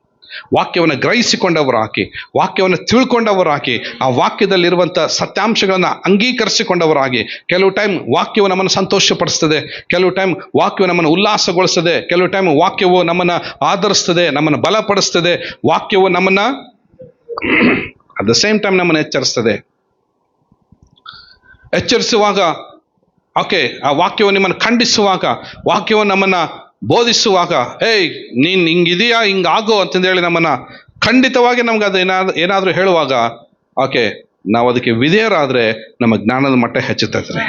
ವಾಕ್ಯವನ್ನು ಗ್ರಹಿಸಿಕೊಂಡವರು ಹಾಕಿ, ವಾಕ್ಯವನ್ನು ತಿಳ್ಕೊಂಡವರು ಹಾಕಿ, ಆ ವಾಕ್ಯದಲ್ಲಿರುವಂಥ ಸತ್ಯಾಂಶಗಳನ್ನು ಅಂಗೀಕರಿಸಿಕೊಂಡವರಾಗಿ, ಕೆಲವು ಟೈಮ್ ವಾಕ್ಯವು ನಮ್ಮನ್ನು ಸಂತೋಷಪಡಿಸ್ತದೆ, ಕೆಲವು ಟೈಮ್ ವಾಕ್ಯವು ನಮ್ಮನ್ನು ಉಲ್ಲಾಸಗೊಳಿಸ್ತದೆ, ಕೆಲವು ಟೈಮ್ ವಾಕ್ಯವು ನಮ್ಮನ್ನು ಆಧರಿಸ್ತದೆ ನಮ್ಮನ್ನು ಬಲಪಡಿಸ್ತದೆ, ವಾಕ್ಯವು ನಮ್ಮನ್ನು ಅಟ್ ದ ಸೇಮ್ ಟೈಮ್ ನಮ್ಮನ್ನು ಎಚ್ಚರಿಸ್ತದೆ. ಎಚ್ಚರಿಸುವಾಗ, ಓಕೆ, ಆ ವಾಕ್ಯವು ನಿಮ್ಮನ್ನು ಖಂಡಿಸುವಾಗ, ವಾಕ್ಯವು ನಮ್ಮನ್ನು ಬೋಧಿಸುವಾಗ, ಏಯ್, ನೀನು ಹಿಂಗಿದೆಯಾ, ಹಿಂಗಾಗೋ ಅಂತಂದೇಳಿ ನಮ್ಮನ್ನು ಖಂಡಿತವಾಗಿ ನಮ್ಗೆ ಅದು ಏನಾದ್ರು ಏನಾದರೂ ಹೇಳುವಾಗ, ಓಕೆ, ನಾವು ಅದಕ್ಕೆ ವಿಧೇಯರಾದರೆ ನಮ್ಮ ಜ್ಞಾನದ ಮಟ್ಟ ಹೆಚ್ಚುತ್ತದೆ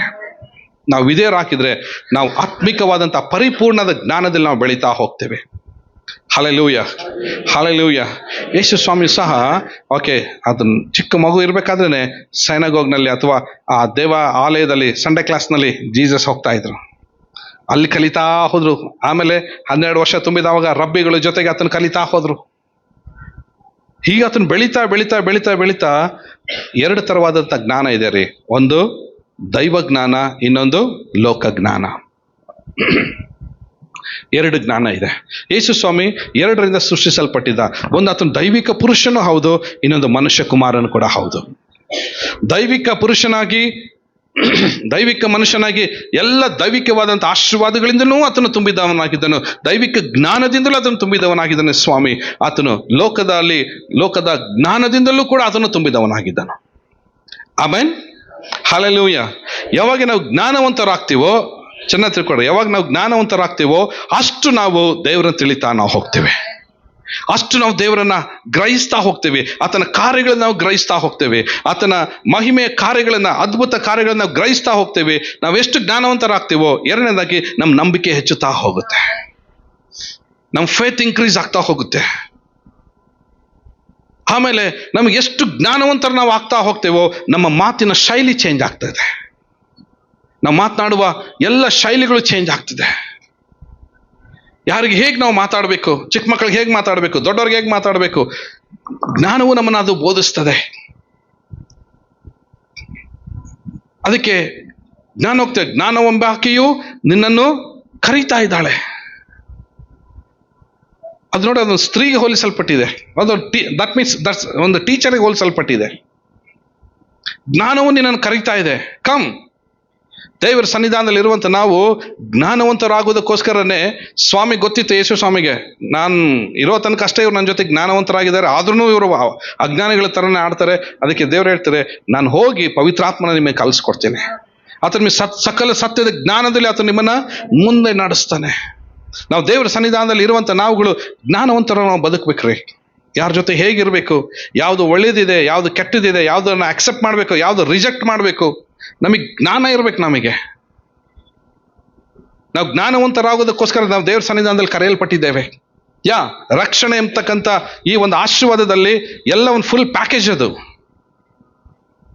ನಾವು ವಿಧೇಯರಾಕಿದ್ರೆ, ನಾವು ಆತ್ಮಿಕವಾದಂಥ ಪರಿಪೂರ್ಣದ ಜ್ಞಾನದಲ್ಲಿ ನಾವು ಬೆಳೀತಾ ಹೋಗ್ತೇವೆ. ಹಲೆಲೂಯ ಹಲೆಲೂಯ ಯೇಸು ಸ್ವಾಮಿ ಸಹ, ಓಕೆ ಅದನ್ನ ಚಿಕ್ಕ ಮಗು ಇರಬೇಕಾದ್ರೆ ಸೈನಗೋಗ್ನಲ್ಲಿ ಅಥವಾ ಆ ದೇವ ಆಲಯದಲ್ಲಿ ಸಂಡೇ ಕ್ಲಾಸ್ನಲ್ಲಿ ಜೀಸಸ್ ಹೋಗ್ತಾ ಇದ್ರು. ಅಲ್ಲಿ ಕಲಿತಾ ಹೋದ್ರು. ಆಮೇಲೆ ಹನ್ನೆರಡು ವರ್ಷ ತುಂಬಿದವಾಗ ರಬ್ಬಿಗಳ ಜೊತೆಗೆ ಆತನ ಕಲಿತಾ ಹೋದ್ರು. ಹೀಗೆ ಆತನ ಬೆಳೀತಾ ಬೆಳೀತಾ ಬೆಳೀತಾ ಬೆಳೀತಾ ಎರಡು ಥರವಾದಂಥ ಜ್ಞಾನ ಇದೆ ರೀ. ಒಂದು ದೈವ ಜ್ಞಾನ ಇನ್ನೊಂದು ಲೋಕ ಜ್ಞಾನ ಎರಡು ಜ್ಞಾನ ಇದೆ. ಯೇಸು ಸ್ವಾಮಿ ಎರಡರಿಂದ ಸೃಷ್ಟಿಸಲ್ಪಟ್ಟಿದ್ದ ಒಂದು ಆತನ ದೈವಿಕ ಪುರುಷನೂ ಹೌದು, ಇನ್ನೊಂದು ಮನುಷ್ಯ ಕುಮಾರನು ಕೂಡ ಹೌದು. ದೈವಿಕ ಪುರುಷನಾಗಿ, ದೈವಿಕ ಮನುಷ್ಯನಾಗಿ ಎಲ್ಲ ದೈವಿಕವಾದಂಥ ಆಶೀರ್ವಾದಗಳಿಂದಲೂ ಆತನು ತುಂಬಿದವನಾಗಿದ್ದನು. ದೈವಿಕ ಜ್ಞಾನದಿಂದಲೂ ಅದನ್ನು ತುಂಬಿದವನಾಗಿದ್ದಾನೆ ಸ್ವಾಮಿ. ಆತನು ಲೋಕದಲ್ಲಿ, ಲೋಕದ ಜ್ಞಾನದಿಂದಲೂ ಕೂಡ ಅದನ್ನು ತುಂಬಿದವನಾಗಿದ್ದನು. ಆಮೇನ್. ಹಾಲೆಲೂಯ ಯಾವಾಗ ನಾವು ಜ್ಞಾನವಂತರಾಗ್ತೀವೋ ಚೆನ್ನಾಗಿ ತಿಳ್ಕೊಡ್ರಿ. ಯಾವಾಗ ನಾವು ಜ್ಞಾನವಂತರಾಗ್ತೀವೋ ಅಷ್ಟು ನಾವು ದೇವರನ್ನು ತಿಳಿತಾ ನಾವು ಹೋಗ್ತೇವೆ. ಅಷ್ಟು ನಾವು ದೇವರನ್ನ ಗ್ರಹಿಸ್ತಾ ಹೋಗ್ತೇವೆ. ಆತನ ಕಾರ್ಯಗಳನ್ನ ನಾವು ಗ್ರಹಿಸ್ತಾ ಹೋಗ್ತೇವೆ. ಆತನ ಮಹಿಮೆಯ ಕಾರ್ಯಗಳನ್ನ, ಅದ್ಭುತ ಕಾರ್ಯಗಳನ್ನ ನಾವು ಗ್ರಹಿಸ್ತಾ ಹೋಗ್ತೇವೆ. ನಾವು ಎಷ್ಟು ಜ್ಞಾನವಂತರಾಗ್ತೀವೋ, ಎರಡನೇದಾಗಿ ನಮ್ಮ ನಂಬಿಕೆ ಹೆಚ್ಚುತ್ತಾ ಹೋಗುತ್ತೆ. ನಮ್ಮ ಫೇತ್ ಇನ್ಕ್ರೀಸ್ ಆಗ್ತಾ ಹೋಗುತ್ತೆ. ಆಮೇಲೆ ನಮ್ಗೆ ಎಷ್ಟು ಜ್ಞಾನವಂತರ ನಾವು ಆಗ್ತಾ ಹೋಗ್ತೇವೋ, ನಮ್ಮ ಮಾತಿನ ಶೈಲಿ ಚೇಂಜ್ ಆಗ್ತದೆ ನಾವು ಮಾತನಾಡುವ ಎಲ್ಲ ಶೈಲಿಗಳು ಚೇಂಜ್ ಆಗ್ತಿದೆ. ಯಾರಿಗೆ ಹೇಗೆ ನಾವು ಮಾತಾಡಬೇಕು, ಚಿಕ್ಕ ಮಕ್ಕಳಿಗೆ ಹೇಗೆ ಮಾತಾಡಬೇಕು, ದೊಡ್ಡವ್ರಿಗೆ ಹೇಗೆ ಮಾತಾಡಬೇಕು, ಜ್ಞಾನವು ನಮ್ಮನ್ನು ಅದು ಬೋಧಿಸ್ತದೆ. ಅದಕ್ಕೆ ಜ್ಞಾನ ಹೋಗ್ತದೆ. ಜ್ಞಾನವೆಂಬಾಕೆಯು ನಿನ್ನನ್ನು ಕರೀತಾ ಇದ್ದಾಳೆ. ಅದು ನೋಡಿ ಅದೊಂದು ಸ್ತ್ರೀಗೆ ಹೋಲಿಸಲ್ಪಟ್ಟಿದೆ. ಅದು ದಟ್ ಮೀನ್ಸ್ ದಟ್ಸ್ ಒಂದು ಟೀಚರ್ಗೆ ಹೋಲಿಸಲ್ಪಟ್ಟಿದೆ. ಜ್ಞಾನವು ನಿನ್ನನ್ನು ಕರೀತಾ ಇದೆ. ಕಮ್ ದೇವರ ಸನ್ನಿಧಾನದಲ್ಲಿ ಇರುವಂತ ನಾವು ಜ್ಞಾನವಂತರಾಗುವುದಕ್ಕೋಸ್ಕರನೇ ಸ್ವಾಮಿ ಗೊತ್ತಿತ್ತು ಯೇಸು ಸ್ವಾಮಿಗೆ. ನಾನು ಇರೋ ತನಕ ಅಷ್ಟೇ ಇವರು ನನ್ನ ಜೊತೆ ಜ್ಞಾನವಂತರಾಗಿದ್ದಾರೆ. ಆದ್ರೂ ಇವರು ಅಜ್ಞಾನಿಗಳ ಥರನೇ ಆಡ್ತಾರೆ. ಅದಕ್ಕೆ ದೇವ್ರು ಹೇಳ್ತಾರೆ, ನಾನು ಹೋಗಿ ಪವಿತ್ರಾತ್ಮನ ನಿಮಗೆ ಕಲಿಸ್ಕೊಡ್ತೇನೆ. ಆತನ ನಿಮಗೆ ಸತ್, ಸಕಲ ಸತ್ಯದ ಜ್ಞಾನದಲ್ಲಿ ಆತ ನಿಮ್ಮನ್ನ ಮುಂದೆ ನಡೆಸ್ತಾನೆ. ನಾವು ದೇವರ ಸನ್ನಿಧಾನದಲ್ಲಿ ಇರುವಂತ ನಾವುಗಳು ಜ್ಞಾನವಂತರ ನಾವು ಬದುಕ್ಬೇಕ್ರಿ. ಯಾರ ಜೊತೆ ಹೇಗಿರಬೇಕು, ಯಾವುದು ಒಳ್ಳೇದಿದೆ, ಯಾವುದು ಕೆಟ್ಟದಿದೆ, ಯಾವುದನ್ನು ಅಕ್ಸೆಪ್ಟ್ ಮಾಡಬೇಕು, ಯಾವುದು ರಿಜೆಕ್ಟ್ ಮಾಡಬೇಕು, ನಮಗೆ ಜ್ಞಾನ ಇರ್ಬೇಕು ನಮಗೆ. ನಾವು ಜ್ಞಾನವಂತರಾಗೋದಕ್ಕೋಸ್ಕರ ನಾವು ದೇವ್ರ ಸನ್ನಿಧಾನದಲ್ಲಿ ಕರೆಯಲ್ಪಟ್ಟಿದ್ದೇವೆ. ಯಾ, ರಕ್ಷಣೆ ಎಂಬತಕ್ಕಂಥ ಈ ಒಂದು ಆಶೀರ್ವಾದದಲ್ಲಿ ಎಲ್ಲ ಒಂದು ಫುಲ್ ಪ್ಯಾಕೇಜ್ ಅದು.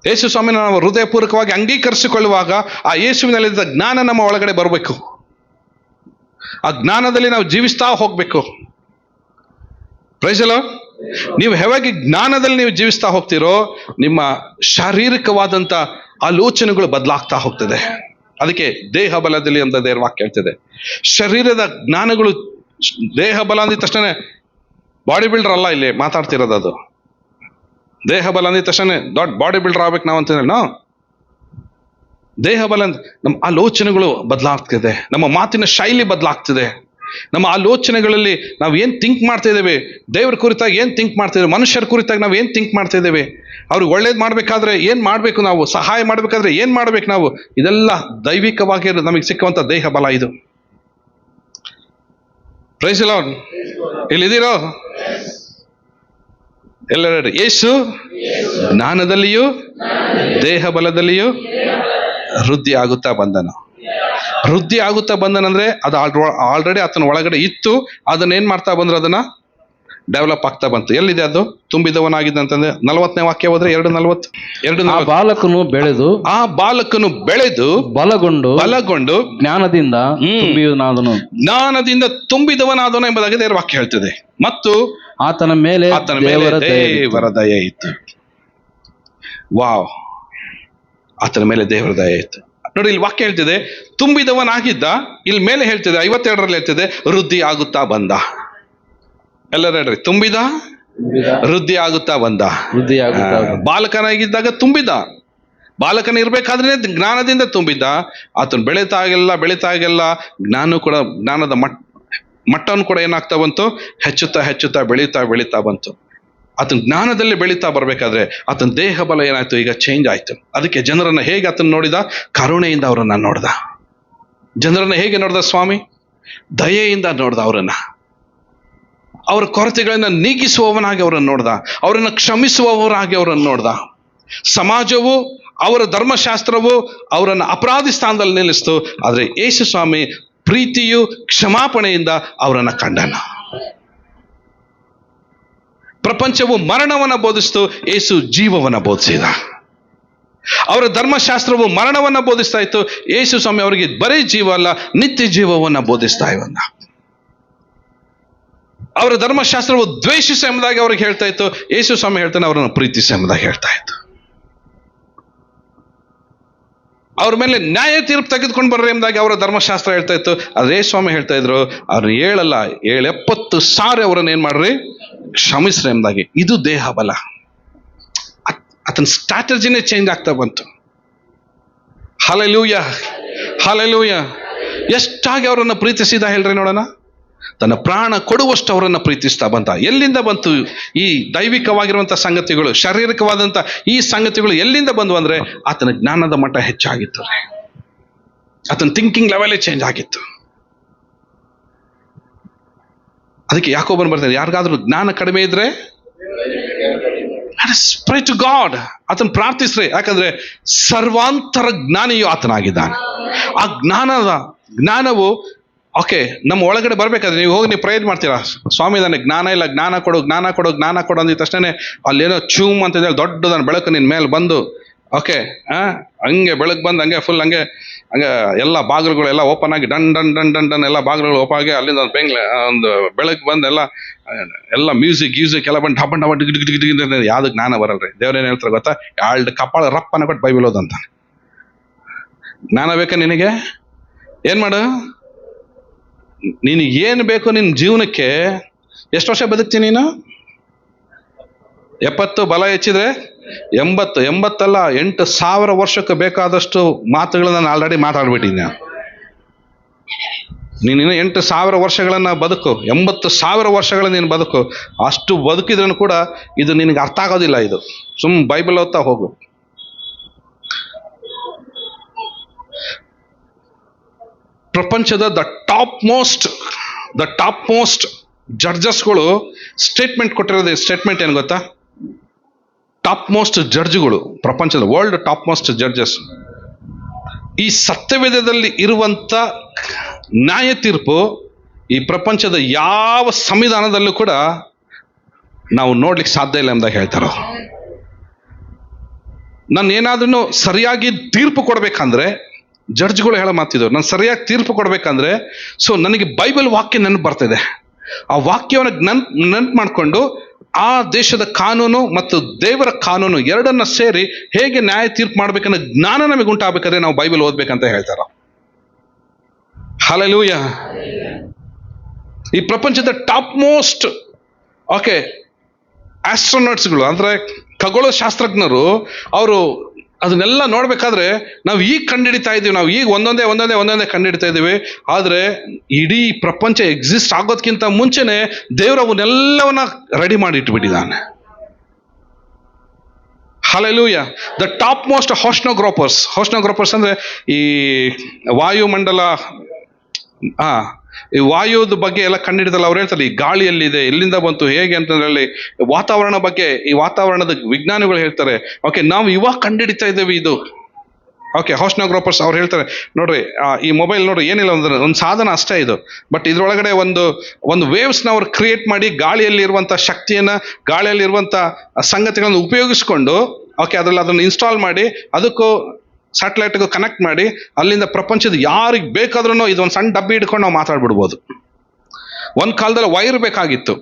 ಯೇಸು ಸ್ವಾಮಿನ ನಾವು ಹೃದಯಪೂರ್ವಕವಾಗಿ ಅಂಗೀಕರಿಸಿಕೊಳ್ಳುವಾಗ ಆ ಯೇಸುವಿನಲ್ಲಿದ್ದ ಜ್ಞಾನ ನಮ್ಮ ಒಳಗಡೆ ಬರಬೇಕು. ಆ ಜ್ಞಾನದಲ್ಲಿ ನಾವು ಜೀವಿಸ್ತಾ ಹೋಗ್ಬೇಕು. ಪ್ರೈಸಲ ನೀವು ಯಾವಾಗಿ ಜ್ಞಾನದಲ್ಲಿ ನೀವು ಜೀವಿಸ್ತಾ ಹೋಗ್ತೀರೋ, ನಿಮ್ಮ ಶಾರೀರಿಕವಾದಂಥ ಆಲೋಚನೆಗಳು ಬದಲಾಗ್ತಾ ಹೋಗ್ತದೆ. ಅದಕ್ಕೆ ದೇಹ ಬಲದಲ್ಲಿ ಅಂತ ದೇವ್ರ ವಾಕ್ಯ ಹೇಳ್ತದೆ. ಶರೀರದ ಜ್ಞಾನಗಳು ದೇಹ ಬಲ ಅಂದಿದ ತಕ್ಷಣ ಬಾಡಿ ಬಿಲ್ಡರ್ ಅಲ್ಲ ಇಲ್ಲಿ ಮಾತಾಡ್ತಿರೋದು ಅದು. ದೇಹ ಬಲ ಅಂದಿದ ತಕ್ಷಣ ದೊಡ್ಡ ಬಾಡಿ ಬಿಲ್ಡರ್ ಆಗ್ಬೇಕು ನಾವು ಅಂತ ನಾವು ದೇಹ ಬಲ ನಮ್ಮ ಆಲೋಚನೆಗಳು ಬದಲಾಗ್ತಿದೆ. ನಮ್ಮ ಮಾತಿನ ಶೈಲಿ ಬದಲಾಗ್ತಿದೆ. ನಮ್ಮ ಆಲೋಚನೆಗಳಲ್ಲಿ ನಾವು ಏನು ಥಿಂಕ್ ಮಾಡ್ತಾ ಇದ್ದೇವೆ? ದೇವ್ರ ಕುರಿತಾಗಿ ಏನು ಥಿಂಕ್ ಮಾಡ್ತಾ ಇದ್ದೇವೆ? ಮನುಷ್ಯರ ಕುರಿತಾಗಿ ನಾವು ಏನು ಥಿಂಕ್ ಮಾಡ್ತಾ ಇದ್ದೇವೆ? ಅವ್ರಿಗೆ ಒಳ್ಳೇದು ಮಾಡಬೇಕಾದ್ರೆ ಏನು ಮಾಡಬೇಕು ನಾವು? ಸಹಾಯ ಮಾಡಬೇಕಾದ್ರೆ ಏನು ಮಾಡಬೇಕು ನಾವು? ಇದೆಲ್ಲ ದೈವಿಕವಾಗಿ ನಮಗೆ ಸಿಕ್ಕುವಂಥ ದೇಹ ಬಲ ಇದು. ಪ್ರೈಸ್ ಲಾರ್ಡ್ ಇಲ್ಲಿದ್ದೀರೋ ಎಲ್ಲರೂ ಯೇಸು ಜ್ಞಾನದಲ್ಲಿಯೂ, ದೇಹ ಬಲದಲ್ಲಿಯೂ ವೃದ್ಧಿ ಆಗುತ್ತಾ ಬಂದನು. ವೃದ್ಧಿ ಆಗುತ್ತಾ ಬಂದನಂದ್ರೆ ಅದು ಆಲ್ರೆಡಿ ಆತನ ಒಳಗಡೆ ಇತ್ತು. ಅದನ್ನ ಏನ್ ಮಾಡ್ತಾ ಬಂದ್ರೆ ಅದನ್ನ? ಡೆವಲಪ್ ಆಗ್ತಾ ಬಂತು. ಎಲ್ಲಿದೆ ಅದು? ತುಂಬಿದವನಾಗಿದ್ದಂತಂದ್ರೆ ನಲವತ್ತನೇ ವಾಕ್ಯ ಹೋದ್ರೆ ಎರಡು ನಲವತ್ತು ಎರಡು ಬಾಲಕನು ಬೆಳೆದು ಆ ಬಾಲಕನು ಬೆಳೆದು ಬಲಗೊಂಡು ಬಲಗೊಂಡು ಜ್ಞಾನದಿಂದ ತುಂಬಿದವನಾದನು. ತುಂಬಿದನಾದನು ಜ್ಞಾನದಿಂದ ತುಂಬಿದವನಾದನು ಎಂಬುದಾಗಿ ದೇವರ ವಾಕ್ಯ ಹೇಳ್ತದೆ. ಮತ್ತು ಆತನ ಮೇಲೆ ಆತನ ಮೇಲೆ ದೇವರ ದಯ ಇತ್ತು. ವಾವ್. ಆತನ ಮೇಲೆ ದೇವರ ದಯ ಇತ್ತು. ನೋಡಿ ಇಲ್ಲಿ ವಾಕ್ಯ ಹೇಳ್ತಿದೆ ತುಂಬಿದವನಾಗಿದ್ದ ಇಲ್ಲಿ ಮೇಲೆ ಹೇಳ್ತಿದೆ ಐವತ್ತೆರಡರಲ್ಲಿ ಹೇಳ್ತಿದೆ ವೃದ್ಧಿ ಆಗುತ್ತಾ ಬಂದ. ಎಲ್ಲರೂ ಹೇಳ್ರಿ ತುಂಬಿದ ವೃದ್ಧಿ ಆಗುತ್ತಾ ಬಂದ. ವೃದ್ಧಿ ಬಾಲಕನಾಗಿದ್ದಾಗ ತುಂಬಿದ. ಬಾಲಕನ ಇರಬೇಕಾದ್ರೆ ಜ್ಞಾನದಿಂದ ತುಂಬಿದ್ದ. ಆತನು ಬೆಳೀತಾಗೆಲ್ಲ ಬೆಳೀತಾಗೆಲ್ಲ ಜ್ಞಾನ ಕೂಡ ಜ್ಞಾನದ ಮಟ್ಟ ಮಟ್ಟವನ್ನು ಕೂಡ ಏನಾಗ್ತಾ ಬಂತು? ಹೆಚ್ಚುತ್ತಾ ಹೆಚ್ಚುತ್ತಾ ಬೆಳೀತಾ ಬೆಳೀತಾ ಬಂತು. ಆತನ ಜ್ಞಾನದಲ್ಲಿ ಬೆಳೀತಾ ಬರಬೇಕಾದ್ರೆ ಆತನ ದೇಹ ಬಲ ಏನಾಯ್ತು? ಈಗ ಚೇಂಜ್ ಆಯಿತು. ಅದಕ್ಕೆ ಜನರನ್ನು ಹೇಗೆ ಆತನ ನೋಡಿದ? ಕರುಣೆಯಿಂದ ಅವರನ್ನು ನೋಡ್ದ. ಜನರನ್ನು ಹೇಗೆ ನೋಡ್ದ ಸ್ವಾಮಿ? ದಯೆಯಿಂದ ನೋಡ್ದ ಅವರನ್ನು. ಅವರ ಕೊರತೆಗಳನ್ನು ನೀಗಿಸುವವನಾಗಿ ಅವರನ್ನು ನೋಡ್ದ. ಅವರನ್ನು ಕ್ಷಮಿಸುವವರಾಗಿ ಅವರನ್ನು ನೋಡ್ದ. ಸಮಾಜವು, ಅವರ ಧರ್ಮಶಾಸ್ತ್ರವು ಅವರನ್ನು ಅಪರಾಧಿ ಸ್ಥಾನದಲ್ಲಿ ನಿಲ್ಲಿಸ್ತು. ಆದರೆ ಯೇಸು ಸ್ವಾಮಿ ಪ್ರೀತಿಯು ಕ್ಷಮಾಪಣೆಯಿಂದ ಅವರನ್ನು ಕಂಡನ. ಪ್ರಪಂಚವು ಮರಣವನ್ನು ಬೋಧಿಸ್ತು, ಏಸು ಜೀವವನ್ನು ಬೋಧಿಸಿದ. ಅವರ ಧರ್ಮಶಾಸ್ತ್ರವು ಮರಣವನ್ನು ಬೋಧಿಸ್ತಾ ಇತ್ತು ಯೇಸು ಸ್ವಾಮಿ ಅವರಿಗೆ ಬರೀ ಜೀವ ಅಲ್ಲ, ನಿತ್ಯ ಜೀವವನ್ನು ಬೋಧಿಸ್ತಾ ಇವನ್ನ ಅವರ ಧರ್ಮಶಾಸ್ತ್ರವು ದ್ವೇಷಿಸ ಎಂಬುದಾಗಿ ಅವ್ರಿಗೆ ಹೇಳ್ತಾ ಇತ್ತು ಯೇಸು ಸ್ವಾಮಿ ಹೇಳ್ತಾನೆ ಅವರನ್ನು ಪ್ರೀತಿಸ ಎಂಬುದಾಗಿ ಹೇಳ್ತಾ ಇತ್ತು. ಅವ್ರ ಮೇಲೆ ನ್ಯಾಯ ತೀರ್ಪು ತೆಗೆದುಕೊಂಡು ಬರ್ರಿ ಎಂಬುದಾಗಿ ಅವರ ಧರ್ಮಶಾಸ್ತ್ರ ಹೇಳ್ತಾ ಇತ್ತು. ಸ್ವಾಮಿ ಹೇಳ್ತಾ ಇದ್ರು ಅವ್ರು ಏಳಲ್ಲ ಏಳೆಪ್ಪತ್ತು ಸಾರಿ ಅವರನ್ನು ಏನು ಮಾಡ್ರಿ? ಕ್ಷಮಿಸ್ರಿ ಎಂಬುದಾಗಿ ಇದು ದೇಹ ಬಲ. ಅತನ ಆತನ ಸ್ಟ್ರಾಟಜಿನೇ ಚೇಂಜ್ ಆಗ್ತಾ ಬಂತು. ಹಾಲೆಲೂಯ ಹಾಲೆಲೂಯ ಎಷ್ಟಾಗಿ ಅವರನ್ನು ಪ್ರೀತಿಸಿದ ಹೇಳ್ರಿ ನೋಡೋಣ? ತನ್ನ ಪ್ರಾಣ ಕೊಡುವಷ್ಟು ಅವರನ್ನು ಪ್ರೀತಿಸ್ತಾ ಬಂತ ಎಲ್ಲಿಂದ ಬಂತು ಈ ದೈವಿಕವಾಗಿರುವಂಥ ಸಂಗತಿಗಳು ಶಾರೀರಿಕವಾದಂಥ ಈ ಸಂಗತಿಗಳು ಎಲ್ಲಿಂದ ಬಂದು ಅಂದ್ರೆ, ಆತನ ಜ್ಞಾನದ ಮಟ್ಟ ಹೆಚ್ಚಾಗಿತ್ತು. ಆತನ ಥಿಂಕಿಂಗ್ ಲೆವೆಲೇ ಚೇಂಜ್ ಆಗಿತ್ತು. ಅದಕ್ಕೆ ಯಾಕೋಬನ್ ಬರ್ತಾರೆ ಯಾರಿಗಾದ್ರೂ ಜ್ಞಾನ ಕಡಿಮೆ ಇದ್ರೆ ಸ್ಪ್ರೇ ಟು ಗಾಡ್ ಆತನ ಪ್ರಾರ್ಥಿಸ್ರಿ. ಯಾಕಂದ್ರೆ ಸರ್ವಾಂತರ ಜ್ಞಾನಿಯು ಆತನಾಗಿದ್ದಾನೆ. ಆ ಜ್ಞಾನದ ಜ್ಞಾನವು, ಓಕೆ, ನಮ್ಮ ಒಳಗಡೆ ಬರಬೇಕಾದ್ರೆ ನೀವು ಹೋಗಿ ನೀವು ಪ್ರಯತ್ನ ಮಾಡ್ತೀರಾ? ಸ್ವಾಮಿ ನನಗೆ ಜ್ಞಾನ ಇಲ್ಲ, ಜ್ಞಾನ ಕೊಡು ಜ್ಞಾನ ಕೊಡು ಜ್ಞಾನ ಕೊಡು ಅಂದಿದ ತಕ್ಷಣ ಅಲ್ಲೇನೋ ಚೂಮ್ ಅಂತ ಹೇಳಿ ದೊಡ್ಡದಾನ ಬೆಳಕು ನಿನ್ನ ಮೇಲೆ ಬಂದು, ಓಕೆ, ಆ, ಹಂಗೆ ಬೆಳಕು ಬಂದು ಹಂಗೆ ಫುಲ್ ಹಂಗೆ ಹಂಗ ಎಲ್ಲ ಬಾಗಿಲುಗಳು ಎಲ್ಲ ಓಪನ್ ಆಗಿ done done done done done ಎಲ್ಲ ಬಾಗಿಲುಗಳು ಓಪನ್ ಆಗಿ ಅಲ್ಲಿಂದ ಒಂದು ಬೆಂಗ್ಲ ಒಂದು ಬೆಳಗ್ಗೆ ಬಂದು ಎಲ್ಲ ಎಲ್ಲ ಮ್ಯೂಸಿಕ್ ಗ್ಯೂಸಿಕ್ ಎಲ್ಲ ಬಂದು ಡಬ್ಬ ಡಬ್ಬ ಡಿಗ್ ಡಿಗ್ ಡಿಗ್ ಯಾವ್ದು ಜ್ಞಾನ ಬರಲ್ರಿ? ದೇವ್ರ ಏನ್ ಹೇಳ್ತಾರೆ ಗೊತ್ತಾ? ಎರಡು ಕಪಾಳ ರಪ್ಪನ ಕೊಟ್ಟು ಬೈಬಲ್ ಓದಂತ ಜ್ಞಾನ ಬೇಕಾ ನಿನಗೆ? ಏನು ಮಾಡು? ನಿನಗೆ ಏನು ಬೇಕು ನಿನ್ನ ಜೀವನಕ್ಕೆ? ಎಷ್ಟು ವರ್ಷ ಬದುಕ್ತೀನಿ ನೀನು? ಎಪ್ಪತ್ತು ಬಲ ಹೆಚ್ಚಿದ್ರೆ? ಎಂಬತ್ತು, ಎಂಬತ್ತಲ್ಲ, ಎಂಟು ಸಾವಿರ ವರ್ಷಕ್ಕೆ ಬೇಕಾದಷ್ಟು ಮಾತುಗಳನ್ನ ನಾನು ಆಲ್ರೆಡಿ ಮಾತಾಡ್ಬಿಟ್ಟಿದ್ದೆ. ನೀನು ಎಂಟು ಸಾವಿರ ವರ್ಷಗಳನ್ನ ಬದುಕು, ಎಂಬತ್ತು ಸಾವಿರ ವರ್ಷಗಳ ನೀನು ಬದುಕು, ಅಷ್ಟು ಬದುಕಿದ್ರೂ ಕೂಡ ಇದು ನಿನಗೆ ಅರ್ಥ ಆಗೋದಿಲ್ಲ ಇದು. ಸುಮ್ ಬೈಬಲ್ ಓದ್ತಾ ಹೋಗು. ಪ್ರಪಂಚದ the top most the top most ಜಡ್ಜಸ್ಗಳು statement ಕೊಟ್ಟಿರೋದು ಸ್ಟೇಟ್ಮೆಂಟ್ ಏನು ಗೊತ್ತಾ? ಟಾಪ್ ಮೋಸ್ಟ್ ಜಡ್ಜ್ಗಳು ಪ್ರಪಂಚದ ವರ್ಲ್ಡ್ ಟಾಪ್ ಮೋಸ್ಟ್ ಜಡ್ಜಸ್ ಈ ಸತ್ಯವೇದದಲ್ಲಿ ಇರುವಂಥ ನ್ಯಾಯ ತೀರ್ಪು ಈ ಪ್ರಪಂಚದ ಯಾವ ಸಂವಿಧಾನದಲ್ಲೂ ಕೂಡ ನಾವು ನೋಡ್ಲಿಕ್ಕೆ ಸಾಧ್ಯ ಇಲ್ಲ ಎಂದಾಗ ಹೇಳ್ತಾರ ನಾನು ಏನಾದ್ರೂ ಸರಿಯಾಗಿ ತೀರ್ಪು ಕೊಡ್ಬೇಕಂದ್ರೆ ಜಡ್ಜ್ಗಳು ಹೇಳೋ ಮಾತಿದ್ರು ನಾನು ಸರಿಯಾಗಿ ತೀರ್ಪು ಕೊಡಬೇಕಂದ್ರೆ ಸೊ ನನಗೆ ಬೈಬಲ್ ವಾಕ್ಯ ನೆನಪು ಬರ್ತಿದೆ. ಆ ವಾಕ್ಯವನ್ನು ನೆನ್ಪು ನೆನ್ಪು ಮಾಡಿಕೊಂಡು ಆ ದೇಶದ ಕಾನೂನು ಮತ್ತು ದೇವರ ಕಾನೂನು ಎರಡನ್ನ ಸೇರಿ ಹೇಗೆ ನ್ಯಾಯ ತೀರ್ಪು ಮಾಡ್ಬೇಕನ್ನೋ ಜ್ಞಾನ ನಮಗೆ ಉಂಟಾಗಬೇಕಾದ್ರೆ ನಾವು ಬೈಬಲ್ ಓದ್ಬೇಕಂತ ಹೇಳ್ತಾರ. ಹಲಲೂಯ ಈ ಪ್ರಪಂಚದ ಟಾಪ್ ಮೋಸ್ಟ್, ಓಕೆ, ಆಸ್ಟ್ರೋನಾಟ್ಸ್ಗಳು, ಅಂದ್ರೆ ಖಗೋಳ ಶಾಸ್ತ್ರಜ್ಞರು, ಅವರು ಅದನ್ನೆಲ್ಲ ನೋಡ್ಬೇಕಾದ್ರೆ ನಾವು ಈಗ ಕಂಡಿಡಿತಾ ಇದ್ದೀವಿ. ನಾವು ಈಗ ಒಂದೊಂದೇ ಒಂದೊಂದೇ ಒಂದೊಂದೇ ಕಂಡಿಡಿತಾ ಇದ್ದೀವಿ. ಆದರೆ ಇಡೀ ಪ್ರಪಂಚ ಎಕ್ಸಿಸ್ಟ್ ಆಗೋದಕ್ಕಿಂತ ಮುಂಚೆನೆ ದೇವರು ಅವನ್ನೆಲ್ಲವನ್ನ ರೆಡಿ ಮಾಡಿ ಇಟ್ಬಿಟ್ಟಿದ್ದಾನೆ ಹಲೆಲೂಯ ದ ಟಾಪ್ ಮೋಸ್ಟ್ ಹೋಸ್ನೋಗ್ರೋಪರ್ಸ್ ಹೋಸ್ನೋಗ್ರೋಪರ್ಸ್ ಅಂದ್ರೆ ಈ ವಾಯುಮಂಡಲ ಹಾ ಈ ವಾಯುದ ಬಗ್ಗೆ ಎಲ್ಲ ಕಂಡಿಡಿದಲ್ಲ ಅವ್ರು ಹೇಳ್ತಾರೆ, ಈ ಗಾಳಿ ಎಲ್ಲಿದೆ ಬಂತು, ಹೇಗೆ ಅಂತಂದ್ರಲ್ಲಿ ವಾತಾವರಣ ಬಗ್ಗೆ, ಈ ವಾತಾವರಣದ ವಿಜ್ಞಾನಿಗಳು ಹೇಳ್ತಾರೆ, ಓಕೆ, ನಾವು ಇವಾಗ ಕಂಡಿಡಿತಾ ಇದ್ದೇವೆ ಇದು. ಓಕೆ ಹೌಸ್ನಾಗ್ರೋಪರ್ಸ್ ಅವ್ರು ಹೇಳ್ತಾರೆ, ನೋಡ್ರಿ ಈ ಮೊಬೈಲ್ ನೋಡ್ರಿ, ಏನಿಲ್ಲ ಅಂದ್ರೆ ಒಂದು ಸಾಧನ ಅಷ್ಟೇ ಇದು. ಬಟ್ ಇದ್ರೊಳಗಡೆ ಒಂದು ಒಂದು ವೇವ್ಸ್ನ ಅವ್ರು ಕ್ರಿಯೇಟ್ ಮಾಡಿ ಗಾಳಿಯಲ್ಲಿ ಶಕ್ತಿಯನ್ನು ಶಕ್ತಿಯನ್ನ ಗಾಳಿಯಲ್ಲಿ ಇರುವಂತಹ ಸಂಗತಿಗಳನ್ನು ಉಪಯೋಗಿಸ್ಕೊಂಡು, ಓಕೆ, ಅದರಲ್ಲಿ ಅದನ್ನು ಇನ್ಸ್ಟಾಲ್ ಮಾಡಿ, ಅದಕ್ಕೂ ಸ್ಯಾಟಲೈಟ್ಗೂ ಕನೆಕ್ಟ್ ಮಾಡಿ ಅಲ್ಲಿಂದ ಪ್ರಪಂಚದ ಯಾರಿಗೆ ಬೇಕಾದ್ರೂ ಇದೊಂದು ಸಣ್ಣ ಡಬ್ಬಿ ಹಿಡ್ಕೊಂಡು ನಾವು ಮಾತಾಡ್ಬಿಡ್ಬೋದು. ಒಂದು ಕಾಲದಲ್ಲಿ ವೈರ್ ಬೇಕಾಗಿತ್ತು.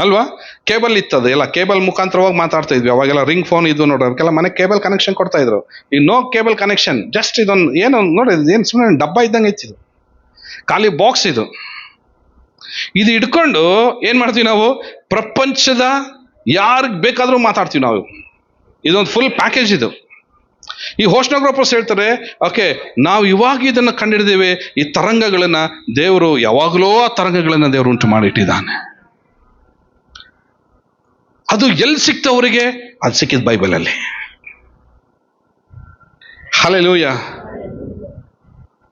ಅಲ್ವಾ? ಕೇಬಲ್ ಇತ್ತದು. ಎಲ್ಲ ಕೇಬಲ್ ಮುಖಾಂತರವಾಗಿ ಮಾತಾಡ್ತಾ ಇದ್ವಿ. ಅವಾಗೆಲ್ಲ ರಿಂಗ್ ಫೋನ್ ಇದು ನೋಡೋದಕ್ಕೆಲ್ಲ ಮನೆ ಕೇಬಲ್ ಕನೆಕ್ಷನ್ ಕೊಡ್ತಾ ಇದ್ರು. ಈ ನೋ ಕೇಬಲ್ ಕನೆಕ್ಷನ್ ಜಸ್ಟ್ ಇದೊಂದು ಏನು ನೋಡಿ ಏನು ಸುಮ್ಮನೆ ಡಬ್ಬ ಇದ್ದಂಗೆ ಇತ್ತಿದು ಖಾಲಿ ಬಾಕ್ಸ್ ಇದು. ಇದು ಇಟ್ಕೊಂಡು ಏನು ಮಾಡ್ತೀವಿ ನಾವು? ಪ್ರಪಂಚದ ಯಾರಿಗೆ ಬೇಕಾದರೂ ಮಾತಾಡ್ತೀವಿ ನಾವು. ಇದೊಂದು ಫುಲ್ ಪ್ಯಾಕೇಜ್ ಇದು. ಈ ಹೋಸ್ನೋಗ್ರೋಪರ್ಸ್ ಹೇಳ್ತಾರೆ, ಓಕೆ, ನಾವು ಇವಾಗ ಇದನ್ನ ಕಂಡಿಡಿದೇವೆ ಈ ತರಂಗಗಳನ್ನ ದೇವರು ಯಾವಾಗಲೋ ಆ ತರಂಗಗಳನ್ನ ದೇವರು ಉಂಟು ಮಾಡಿಟ್ಟಿದ್ದಾನೆ. ಅದು ಎಲ್ಲಿ ಸಿಕ್ತು ಅವರಿಗೆ? ಅದು ಸಿಕ್ಕಿದ ಬೈಬಲಲ್ಲಿ hallelujah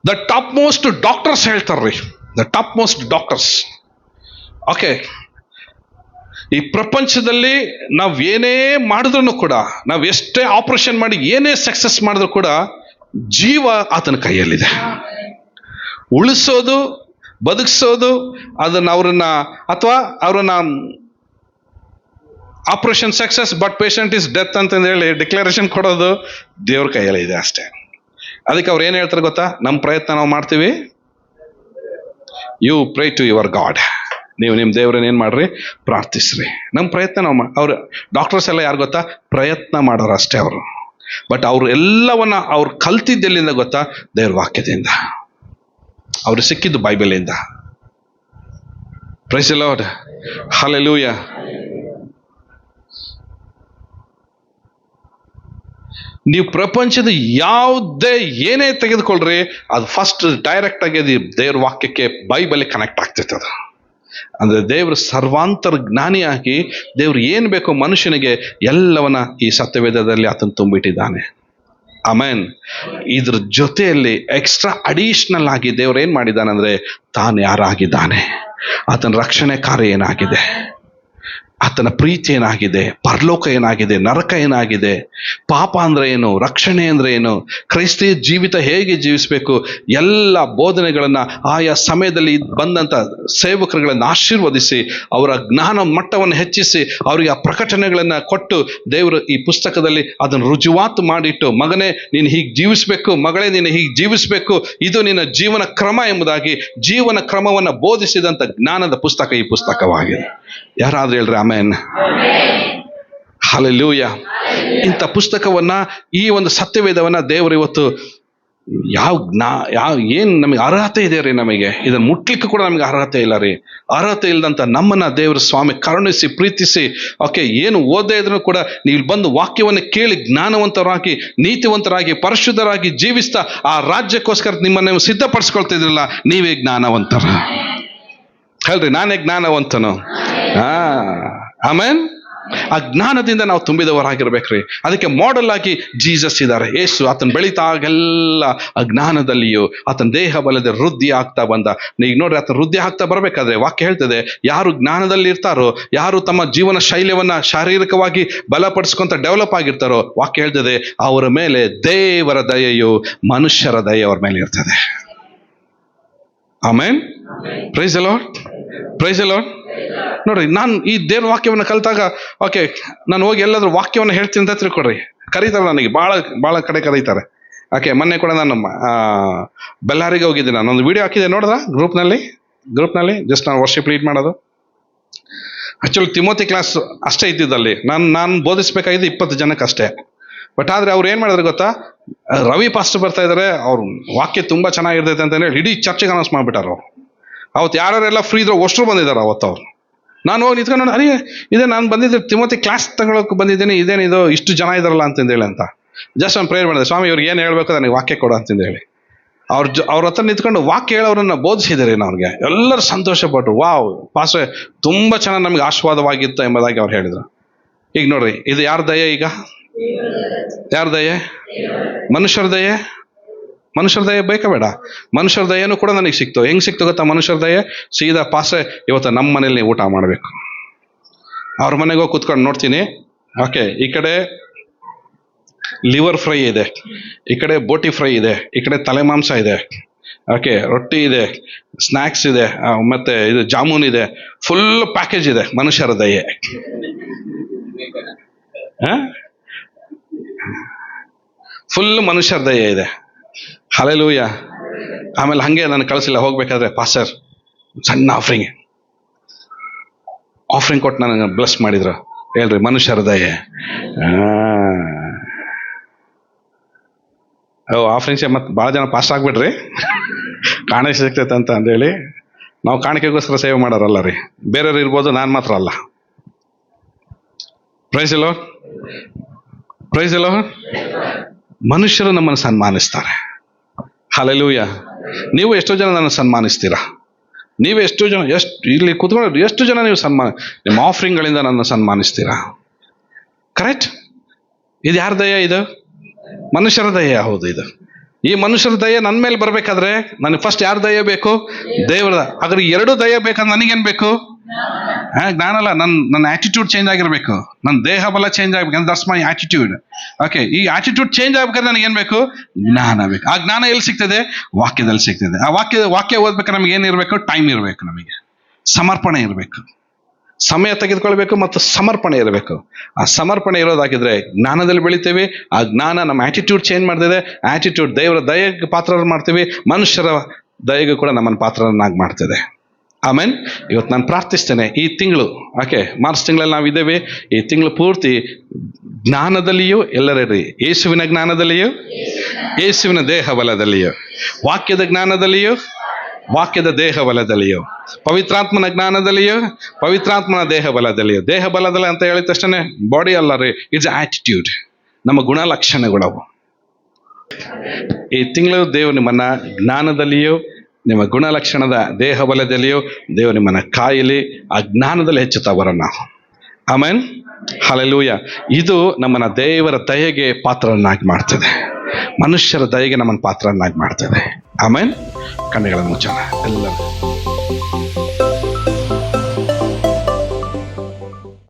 the top most doctors ಹೇಳ್ತಾರ್ರಿ. The top most doctors okay ಈ ಪ್ರಪಂಚದಲ್ಲಿ ನಾವು ಏನೇ ಮಾಡಿದ್ರು ಕೂಡ, ನಾವು ಎಷ್ಟೇ ಆಪರೇಷನ್ ಮಾಡಿ ಏನೇ ಸಕ್ಸಸ್ ಮಾಡಿದ್ರು ಕೂಡ ಜೀವ ಆತನ ಕೈಯಲ್ಲಿದೆ. ಉಳಿಸೋದು, ಬದುಕಿಸೋದು, ಅದನ್ನು ಅವ್ರನ್ನ ಅಥವಾ ಅವ್ರನ್ನ operation success but patient is death ಅಂತ ಹೇಳಿ ಡಿಕ್ಲರೇಷನ್ ಕೊಡೋದು ದೇವ್ರ ಕೈಯಲ್ಲಿ ಇದೆ ಅಷ್ಟೇ. ಅದಕ್ಕೆ ಅವ್ರು ಏನು ಹೇಳ್ತಾರೆ ಗೊತ್ತಾ? ನಮ್ಮ ಪ್ರಯತ್ನ ನಾವು ಮಾಡ್ತೀವಿ. You pray to your God ನೀವು ನಿಮ್ಮ ದೇವ್ರನ್ನ ಏನು ಮಾಡ್ರಿ? ಪ್ರಾರ್ಥಿಸ್ರಿ. ನಮ್ಮ ಪ್ರಯತ್ನ ನಾವು ಮಾ ಅವ್ರು ಡಾಕ್ಟರ್ಸ್ ಎಲ್ಲ ಯಾರು ಗೊತ್ತಾ? ಪ್ರಯತ್ನ ಮಾಡೋರು ಅಷ್ಟೇ ಅವರು. ಬಟ್ ಅವರು ಎಲ್ಲವನ್ನ ಅವ್ರು ಕಲ್ತಿದ್ದೆಲ್ಲಿಂದ ಗೊತ್ತಾ? ದೇವ್ರ ವಾಕ್ಯದಿಂದ. ಅವ್ರು ಸಿಕ್ಕಿದ್ದು ಬೈಬಲಿಂದ. ಪ್ರೈಸ್ ಲಾರ್ಡ್ ಹಲೆಲೂಯ ನೀವು ಪ್ರಪಂಚದ ಯಾವುದೇ ಏನೇ ತೆಗೆದುಕೊಳ್ಳ್ರಿ ಅದು ಫಸ್ಟ್ ಡೈರೆಕ್ಟ್ ಆಗಿ ದೇವ್ರ ವಾಕ್ಯಕ್ಕೆ ಬೈಬಲ್ ಕನೆಕ್ಟ್ ಆಗ್ತೈತೆ ಅದು ಅಂದ್ರೆ ದೇವರು ಸರ್ವಾಂತರ ಜ್ಞಾನಿಯಾಗಿ ದೇವ್ರು ಏನು ಬೇಕೋ ಮನುಷ್ಯನಿಗೆ ಎಲ್ಲವನ್ನ ಈ ಸತ್ಯವೇದದಲ್ಲಿ ಆತನು ತುಂಬಿಟ್ಟಿದ್ದಾನೆ. ಅಮೇನ್ ಇದ್ರ ಜೊತೆಯಲ್ಲಿ ಎಕ್ಸ್ಟ್ರಾ ಅಡಿಷನಲ್ ಆಗಿ ದೇವ್ರು ಏನು ಮಾಡಿದ್ದಾನೆ ಅಂದರೆ ತಾನು ಯಾರಾಗಿದ್ದಾನೆ. ಆತನ ರಕ್ಷಣೆ ಕಾರ್ಯ ಏನಾಗಿದೆ. ಆತನ ಪ್ರೀತಿ ಏನಾಗಿದೆ? ಪರಲೋಕ ಏನಾಗಿದೆ? ನರಕ ಏನಾಗಿದೆ? ಪಾಪ ಅಂದ್ರೆ ಏನು? ರಕ್ಷಣೆ ಅಂದ್ರೆ ಏನು? ಕ್ರೈಸ್ತಿಯ ಜೀವಿತ ಹೇಗೆ ಜೀವಿಸಬೇಕು? ಎಲ್ಲ ಬೋಧನೆಗಳನ್ನ ಆಯಾ ಸಮಯದಲ್ಲಿ ಬಂದಂಥ ಸೇವಕರುಗಳನ್ನು ಆಶೀರ್ವದಿಸಿ, ಅವರ ಜ್ಞಾನ ಮಟ್ಟವನ್ನು ಹೆಚ್ಚಿಸಿ, ಅವರಿಗೆ ಆ ಪ್ರಕಟಣೆಗಳನ್ನ ಕೊಟ್ಟು ದೇವರು ಈ ಪುಸ್ತಕದಲ್ಲಿ ಅದನ್ನು ರುಜುವಾತು ಮಾಡಿಟ್ಟು, ಮಗನೇ, ನೀನು ಹೀಗೆ ಜೀವಿಸಬೇಕು, ಮಗಳೇ, ನೀನು ಹೀಗೆ ಜೀವಿಸಬೇಕು, ಇದು ನಿನ್ನ ಜೀವನ ಕ್ರಮ ಎಂಬುದಾಗಿ ಜೀವನ ಕ್ರಮವನ್ನು ಬೋಧಿಸಿದಂತ ಜ್ಞಾನದ ಪುಸ್ತಕ ಈ ಪುಸ್ತಕವಾಗಿದೆ. ಯಾರಾದ್ರೂ ಹೇಳ್ರಿ ಆಮೇನ್ ಹಾಲೆಲ್ಲೂಯ ಇಂಥ ಪುಸ್ತಕವನ್ನ ಈ ಒಂದು ಸತ್ಯವೇದವನ್ನ ದೇವರು ಇವತ್ತು ಯಾವ ಜ್ಞಾ, ಯಾವ ಏನ್ ನಮಗೆ ಅರ್ಹತೆ ಇದೆ ರೀ ನಮಗೆ? ಇದನ್ನ ಮುಟ್ಲಿಕ್ಕೆ ಕೂಡ ನಮಗೆ ಅರ್ಹತೆ ಇಲ್ಲ ರೀ. ಅರ್ಹತೆ ಇಲ್ಲದಂತ ನಮ್ಮನ್ನ ದೇವರ ಸ್ವಾಮಿ ಕರುಣಿಸಿ, ಪ್ರೀತಿಸಿ, ಓಕೆ, ಏನು ಓದೇ ಇದ್ರೂ ಕೂಡ ನೀವು ಬಂದು ವಾಕ್ಯವನ್ನು ಕೇಳಿ ಜ್ಞಾನವಂತರಾಗಿ, ನೀತಿವಂತರಾಗಿ, ಪರಿಶುದ್ಧರಾಗಿ ಜೀವಿಸ್ತಾ ಆ ರಾಜ್ಯಕ್ಕೋಸ್ಕರ ನಿಮ್ಮನ್ನ ನೀವು ಸಿದ್ಧಪಡಿಸ್ಕೊಳ್ತಿದ್ರಲ್ಲ ನೀವೇ ಜ್ಞಾನವಂತರ. ಹೇಳ್ರಿ, ನಾನೇ ಜ್ಞಾನವಂತನು. ಹಾ? ಆಮೇನ್? ಆ ಜ್ಞಾನದಿಂದ ನಾವು ತುಂಬಿದವರಾಗಿರ್ಬೇಕ್ರಿ. ಅದಕ್ಕೆ ಮಾಡೆಲ್ ಆಗಿ ಜೀಸಸ್ ಇದ್ದಾರೆ. ಏಸು ಆತನ ಬೆಳೀತಾಗೆಲ್ಲ ಆ ಜ್ಞಾನದಲ್ಲಿಯೂ ಆತನ ದೇಹ ಬಲದ ವೃದ್ಧಿ ಆಗ್ತಾ ಬಂದ. ಈಗ ನೋಡ್ರಿ ಆತನ ವೃದ್ಧಿ ಆಗ್ತಾ ಬರಬೇಕಾದ್ರೆ ವಾಕ್ಯ ಹೇಳ್ತದೆ ಯಾರು ಜ್ಞಾನದಲ್ಲಿ ಇರ್ತಾರೋ ಯಾರು ತಮ್ಮ ಜೀವನ ಶೈಲ್ಯವನ್ನ ಶಾರೀರಿಕವಾಗಿ ಬಲಪಡಿಸ್ಕೊಂತ ಡೆವಲಪ್ ಆಗಿರ್ತಾರೋ ವಾಕ್ಯ ಹೇಳ್ತದೆ ಅವರ ಮೇಲೆ ದೇವರ ದಯೆಯು ಮನುಷ್ಯರ ದಯೆ ಅವ್ರ ಮೇಲೆ ಇರ್ತದೆ. Amen? Praise a lot praise a lot ನೋಡ್ರಿ, ನಾನು ಈ ದೇವ್ರ ವಾಕ್ಯವನ್ನು ಕಲಿತಾಗ ಓಕೆ ನಾನು ಹೋಗಿ ಎಲ್ಲಾದ್ರೂ ವಾಕ್ಯವನ್ನು ಹೇಳ್ತೀನಿ ಅಂತ ತಿಳ್ಕೊಡ್ರಿ. ಕರೀತಾರೆ ನನಗೆ ಭಾಳ ಭಾಳ ಕಡೆ ಕರೀತಾರೆ. ಓಕೆ ಮೊನ್ನೆ ಕೂಡ ನಾನು ಬೆಲ್ಲಾರಿಗೆ ಹೋಗಿದ್ದೆ ನಾನು. ಒಂದು ವಿಡಿಯೋ ಹಾಕಿದೆ ನೋಡಿದ್ರ? ಗ್ರೂಪ್ನಲ್ಲಿ? ಗ್ರೂಪ್ನಲ್ಲಿ? ಜಸ್ಟ್ ನಾನು ವರ್ಷಿಪ್ ಲೀಡ್ ಮಾಡೋದು. ಆಕ್ಚುಲಿ ತಿಮೋತಿ ಕ್ಲಾಸ್ ಅಷ್ಟೇ ಇದ್ದಿದ್ದಲ್ಲಿ ನಾನು ನಾನು ಬೋಧಿಸ್ಬೇಕಾಗಿದ್ದು ಇಪ್ಪತ್ತು ಜನಕ್ಕೆ ಅಷ್ಟೇ. ಬಟ್ ಆದ್ರೆ ಅವ್ರು ಏನು ಮಾಡಿದ್ರು ಗೊತ್ತಾ? ರವಿ ಪಾಸ್ಟ್ ಬರ್ತಾ ಇದ್ದಾರೆ ಅವ್ರ ವಾಕ್ಯ ತುಂಬಾ ಚೆನ್ನಾಗಿರ್ತೈತೆ ಅಂತ ಹೇಳಿ ಇಡೀ ಚರ್ಚೆಗೆ ಅನೌನ್ಸ್ ಮಾಡ್ಬಿಟ್ಟಾರ ಅವತ್ತು ಯಾರ್ಯಾರೆಲ್ಲ ಫ್ರೀ ಇದ್ರು ಅಷ್ಟರು ಬಂದಿದ್ದಾರೆ ಅವತ್ತು ಅವ್ರು. ನಾನು ಹೋಗಿ ನಿಂತ್ಕೊಂಡು ಅರೆ, ಇದೇ, ನಾನು ಬಂದಿದ್ದೆ ತಿಮೋತಿ ಕ್ಲಾಸ್ ತಗೊಳಕ್ಕೆ ಬಂದಿದ್ದೀನಿ ಇದೇನಿದು ಇಷ್ಟು ಜನ ಇದಾರಲ್ಲ ಅಂತಂದೇಳಿ ಅಂತ. ಜಸ್ಟ್ ಒಂದು ಪ್ರೇಯರ್ ಮಾಡಿದೆ, ಸ್ವಾಮಿ ಇವ್ರಿಗೆ ಏನು ಹೇಳ್ಬೇಕು ನನಗೆ ವಾಕ್ಯ ಕೊಡು ಅಂತಂದು ಹೇಳಿ. ಅವ್ರ ಜ, ಅವ್ರ ಹತ್ರ ನಿಂತ್ಕೊಂಡು ವಾಕ್ಯ ಹೇಳೋರನ್ನ ಬೋಧಿಸಿದ್ದಾರೆ ಅವ್ರಿಗೆ. ಎಲ್ಲರೂ ಸಂತೋಷಪಟ್ಟರು ವಾವ್ ಪಾಸ್ ತುಂಬ ಚೆನ್ನಾಗಿ ನಮಗೆ ಆಶೀರ್ವಾದವಾಗಿತ್ತು ಎಂಬುದಾಗಿ ಅವ್ರು ಹೇಳಿದ್ರು. ಈಗ ನೋಡ್ರಿ, ಇದು ಯಾರ ದಯೆ ಈಗ? ಯಾರ ದಯೆ? ಮನುಷ್ಯರ ದಯೆ? ಮನುಷ್ಯರ ದಯೆ ಬೇಕಾ ಬೇಡ ಮನುಷ್ಯರ ದಯೆನೂ ಕೂಡ ನನಗೆ ಸಿಕ್ತು. ಹೆಂಗ್ ಸಿಕ್ತು ಗೊತ್ತಾ? ಮನುಷ್ಯರ ದಯೆ ಸೀದಾ ಪಾಸೆ ಇವತ್ತು ನಮ್ಮ ಮನೇಲಿ ಊಟ ಮಾಡಬೇಕು. ಅವ್ರ ಮನೆಗೆ ಹೋಗಿ ಕುತ್ಕೊಂಡು ನೋಡ್ತೀನಿ. ಓಕೆ, ಈ ಕಡೆ ಲಿವರ್ ಫ್ರೈ ಇದೆ. ಈ ಕಡೆ ಬೋಟಿ ಫ್ರೈ ಇದೆ. ಈ ಕಡೆ ತಲೆ ಮಾಂಸ ಇದೆ. ಓಕೆ, ರೊಟ್ಟಿ ಇದೆ. ಸ್ನ್ಯಾಕ್ಸ್ ಇದೆ. ಮತ್ತೆ ಇದು ಜಾಮೂನ್ ಇದೆ. ಫುಲ್ ಪ್ಯಾಕೇಜ್ ಇದೆ ಮನುಷ್ಯರ ದಯೆ ಫುಲ್ ಮನುಷ್ಯರ ದಯೆ ಇದೆ. ಹಲೆಲೂಯ ಆಮೇಲೆ ಹಂಗೆ ನಾನು ಕಳಿಸಿಲ್ಲ, ಹೋಗ್ಬೇಕಾದ್ರೆ ಪಾಸ್ಟರ್ ಸಣ್ಣ ಆಫ್ರಿಂಗ್ ಆಫ್ರಿಂಗ್ ಕೊಟ್ಟು ನನಗೆ ಬ್ಲಸ್ ಮಾಡಿದ್ರು. ಹೇಳ್ರಿ, ಮನುಷ್ಯರ ದಯೆ. ಆ. ಓ ಆಫ್ರಿಂಗ್ಸೆ ಮತ್ತೆ ಭಾಳ ಜನ ಪಾಸ್ಟ್ ಆಗ್ಬಿಡ್ರಿ ಕಾಣಿಕೆ ಸಿಗ್ತೈತೆ ಅಂತ ಅಂದೇಳಿ. ನಾವು ಕಾಣಿಕೆಗೋಸ್ಕರ ಸೇವೆ ಮಾಡೋರಲ್ಲ ರೀ. ಬೇರೆಯವ್ರು ಇರ್ಬೋದು, ನಾನು ಮಾತ್ರ ಅಲ್ಲ. ಪ್ರೈಸ್ ಇಲ್ಲೋ ಪ್ರೈಸ್ ಇಲ್ಲೋ ಮನುಷ್ಯರು ನಮ್ಮನ್ನು ಸನ್ಮಾನಿಸ್ತಾರೆ. ಹಾಲೆಲೂಯ ನೀವು ಎಷ್ಟೋ ಜನ ನನ್ನ ಸನ್ಮಾನಿಸ್ತೀರಾ? ನೀವು ಎಷ್ಟು ಜನ, ಎಷ್ಟು, ಇಲ್ಲಿ ಕೂತ್ಕೊಂಡು ಎಷ್ಟು ಜನ ನೀವು ಸನ್ಮಾನ, ನಿಮ್ಮ ಆಫರಿಂಗ್ಗಳಿಂದ ನನ್ನ ಸನ್ಮಾನಿಸ್ತೀರಾ? ಕರೆಕ್ಟ್ ಇದು ಯಾರ ದಯ ಇದು? ಮನುಷ್ಯರ ದಯ ಹೌದು ಇದು. ಈ ಮನುಷ್ಯರ ದಯ ನನ್ನ ಮೇಲೆ ಬರಬೇಕಾದ್ರೆ ನನಗೆ ಫಸ್ಟ್ ಯಾರ ದಯ ಬೇಕು? ದೇವರ ಅದ್ರ ಎರಡು ದಯ ಬೇಕಂದ್ರೆ ನನಗೇನು ಬೇಕು? ಜ್ಞಾನ ಅಲ್ಲ ನನ್ನ ನನ್ನ ಆಟಿಟ್ಯೂಡ್ ಚೇಂಜ್ ಆಗಿರಬೇಕು. ನನ್ನ ದೇಹ ಬಲ ಚೇಂಜ್ ಆಗ್ಬೇಕು. ದಟ್ಸ್ ಮೈ ಆಟಿಟ್ಯೂಡ್ ಓಕೆ ಈ ಆಟಿಟ್ಯೂಡ್ ಚೇಂಜ್ ಆಗ್ಬೇಕಾದ್ರೆ ನನಗೆ ಏನ್ ಬೇಕು? ಜ್ಞಾನ ಬೇಕು. ಆ ಜ್ಞಾನ ಎಲ್ಲಿ ಸಿಗ್ತದೆ? ವಾಕ್ಯದಲ್ಲಿ ಸಿಗ್ತದೆ. ಆ ವಾಕ್ಯ ವಾಕ್ಯ ಓದ್ಬೇಕಾದ್ರೆ ನಮ್ಗೆ ಏನಿರಬೇಕು ಟೈಮ್ ಇರಬೇಕು ನಮಗೆ. ಸಮರ್ಪಣೆ ಇರಬೇಕು. ಸಮಯ ತೆಗೆದುಕೊಳ್ಬೇಕು ಮತ್ತು ಸಮರ್ಪಣೆ ಇರಬೇಕು. ಆ ಸಮರ್ಪಣೆ ಇರೋದಾಗಿದ್ರೆ ಜ್ಞಾನದಲ್ಲಿ ಬೆಳಿತೇವೆ. ಆ ಜ್ಞಾನ ನಮ್ಮ ಆಟಿಟ್ಯೂಡ್ ಚೇಂಜ್ ಮಾಡ್ತದೆ. ಆಟಿಟ್ಯೂಡ್ ದೇವರ ದಯೆಗೆ ಪಾತ್ರ ಮಾಡ್ತೀವಿ. ಮನುಷ್ಯರ ದಯೆಗೂ ಕೂಡ ನಮ್ಮನ್ನು ಪಾತ್ರರನ್ನಾಗಿ ಮಾಡ್ತಿದೆ. ಆಮೇನ್ ಇವತ್ತು ನಾನು ಪ್ರಾರ್ಥಿಸ್ತೇನೆ ಈ ತಿಂಗಳು. ಓಕೆ ಮಾರ್ಚ್ ತಿಂಗಳಲ್ಲಿ ನಾವು ಇದ್ದೇವೆ ಈ ತಿಂಗಳು ಪೂರ್ತಿ ಜ್ಞಾನದಲ್ಲಿಯೂ ಎಲ್ಲರೇ ಯೇಸುವಿನ ಜ್ಞಾನದಲ್ಲಿಯೂ? ಯೇಸುವಿನ ದೇಹ ಬಲದಲ್ಲಿಯೂ ವಾಕ್ಯದ ಜ್ಞಾನದಲ್ಲಿಯೂ? ವಾಕ್ಯದ ದೇಹ ಬಲದಲ್ಲಿಯೋ ಪವಿತ್ರಾತ್ಮನ ಜ್ಞಾನದಲ್ಲಿಯೋ? ಪವಿತ್ರಾತ್ಮನ ದೇಹ ಬಲದಲ್ಲಿಯೋ ದೇಹ ಬಲದಲ್ಲಿ ಅಂತ ಹೇಳಿದ ತಕ್ಷಣ ಬಾಡಿ ಅಲ್ಲ ರೀ ಇಟ್ಸ್ ಆಟಿಟ್ಯೂಡ್ ನಮ್ಮ ಗುಣಲಕ್ಷಣಗಳವು. ಈ ತಿಂಗಳು ದೇವರು ನಿಮ್ಮನ್ನ ಜ್ಞಾನದಲ್ಲಿಯೋ ನಿಮ್ಮ ಗುಣಲಕ್ಷಣದ ದೇಹ ಬಲದಲ್ಲಿಯೋ ದೇವರು ನಿಮ್ಮನ್ನು ಕಾಯಿಲಿ ಆ ಜ್ಞಾನದಲ್ಲಿ ಹೆಚ್ಚುತ್ತಾ ಬರೋಣ ಆಮೇನ್? ಹಲಲೂಯ ಇದು ನಮ್ಮನ್ನ ದೇವರ ದಯೆಗೆ ಪಾತ್ರರನ್ನಾಗಿ ಮಾಡ್ತದೆ. ಮನುಷ್ಯರ ದಯೆಗೆ ನಮ್ಮನ್ನು ಪಾತ್ರರನ್ನಾಗಿ ಮಾಡ್ತದೆ. ಆಮೇನ್? ಕಣ್ಣುಗಳನ್ನು ಮುಚ್ಚೋಣ. ಎಲ್ಲರೂ.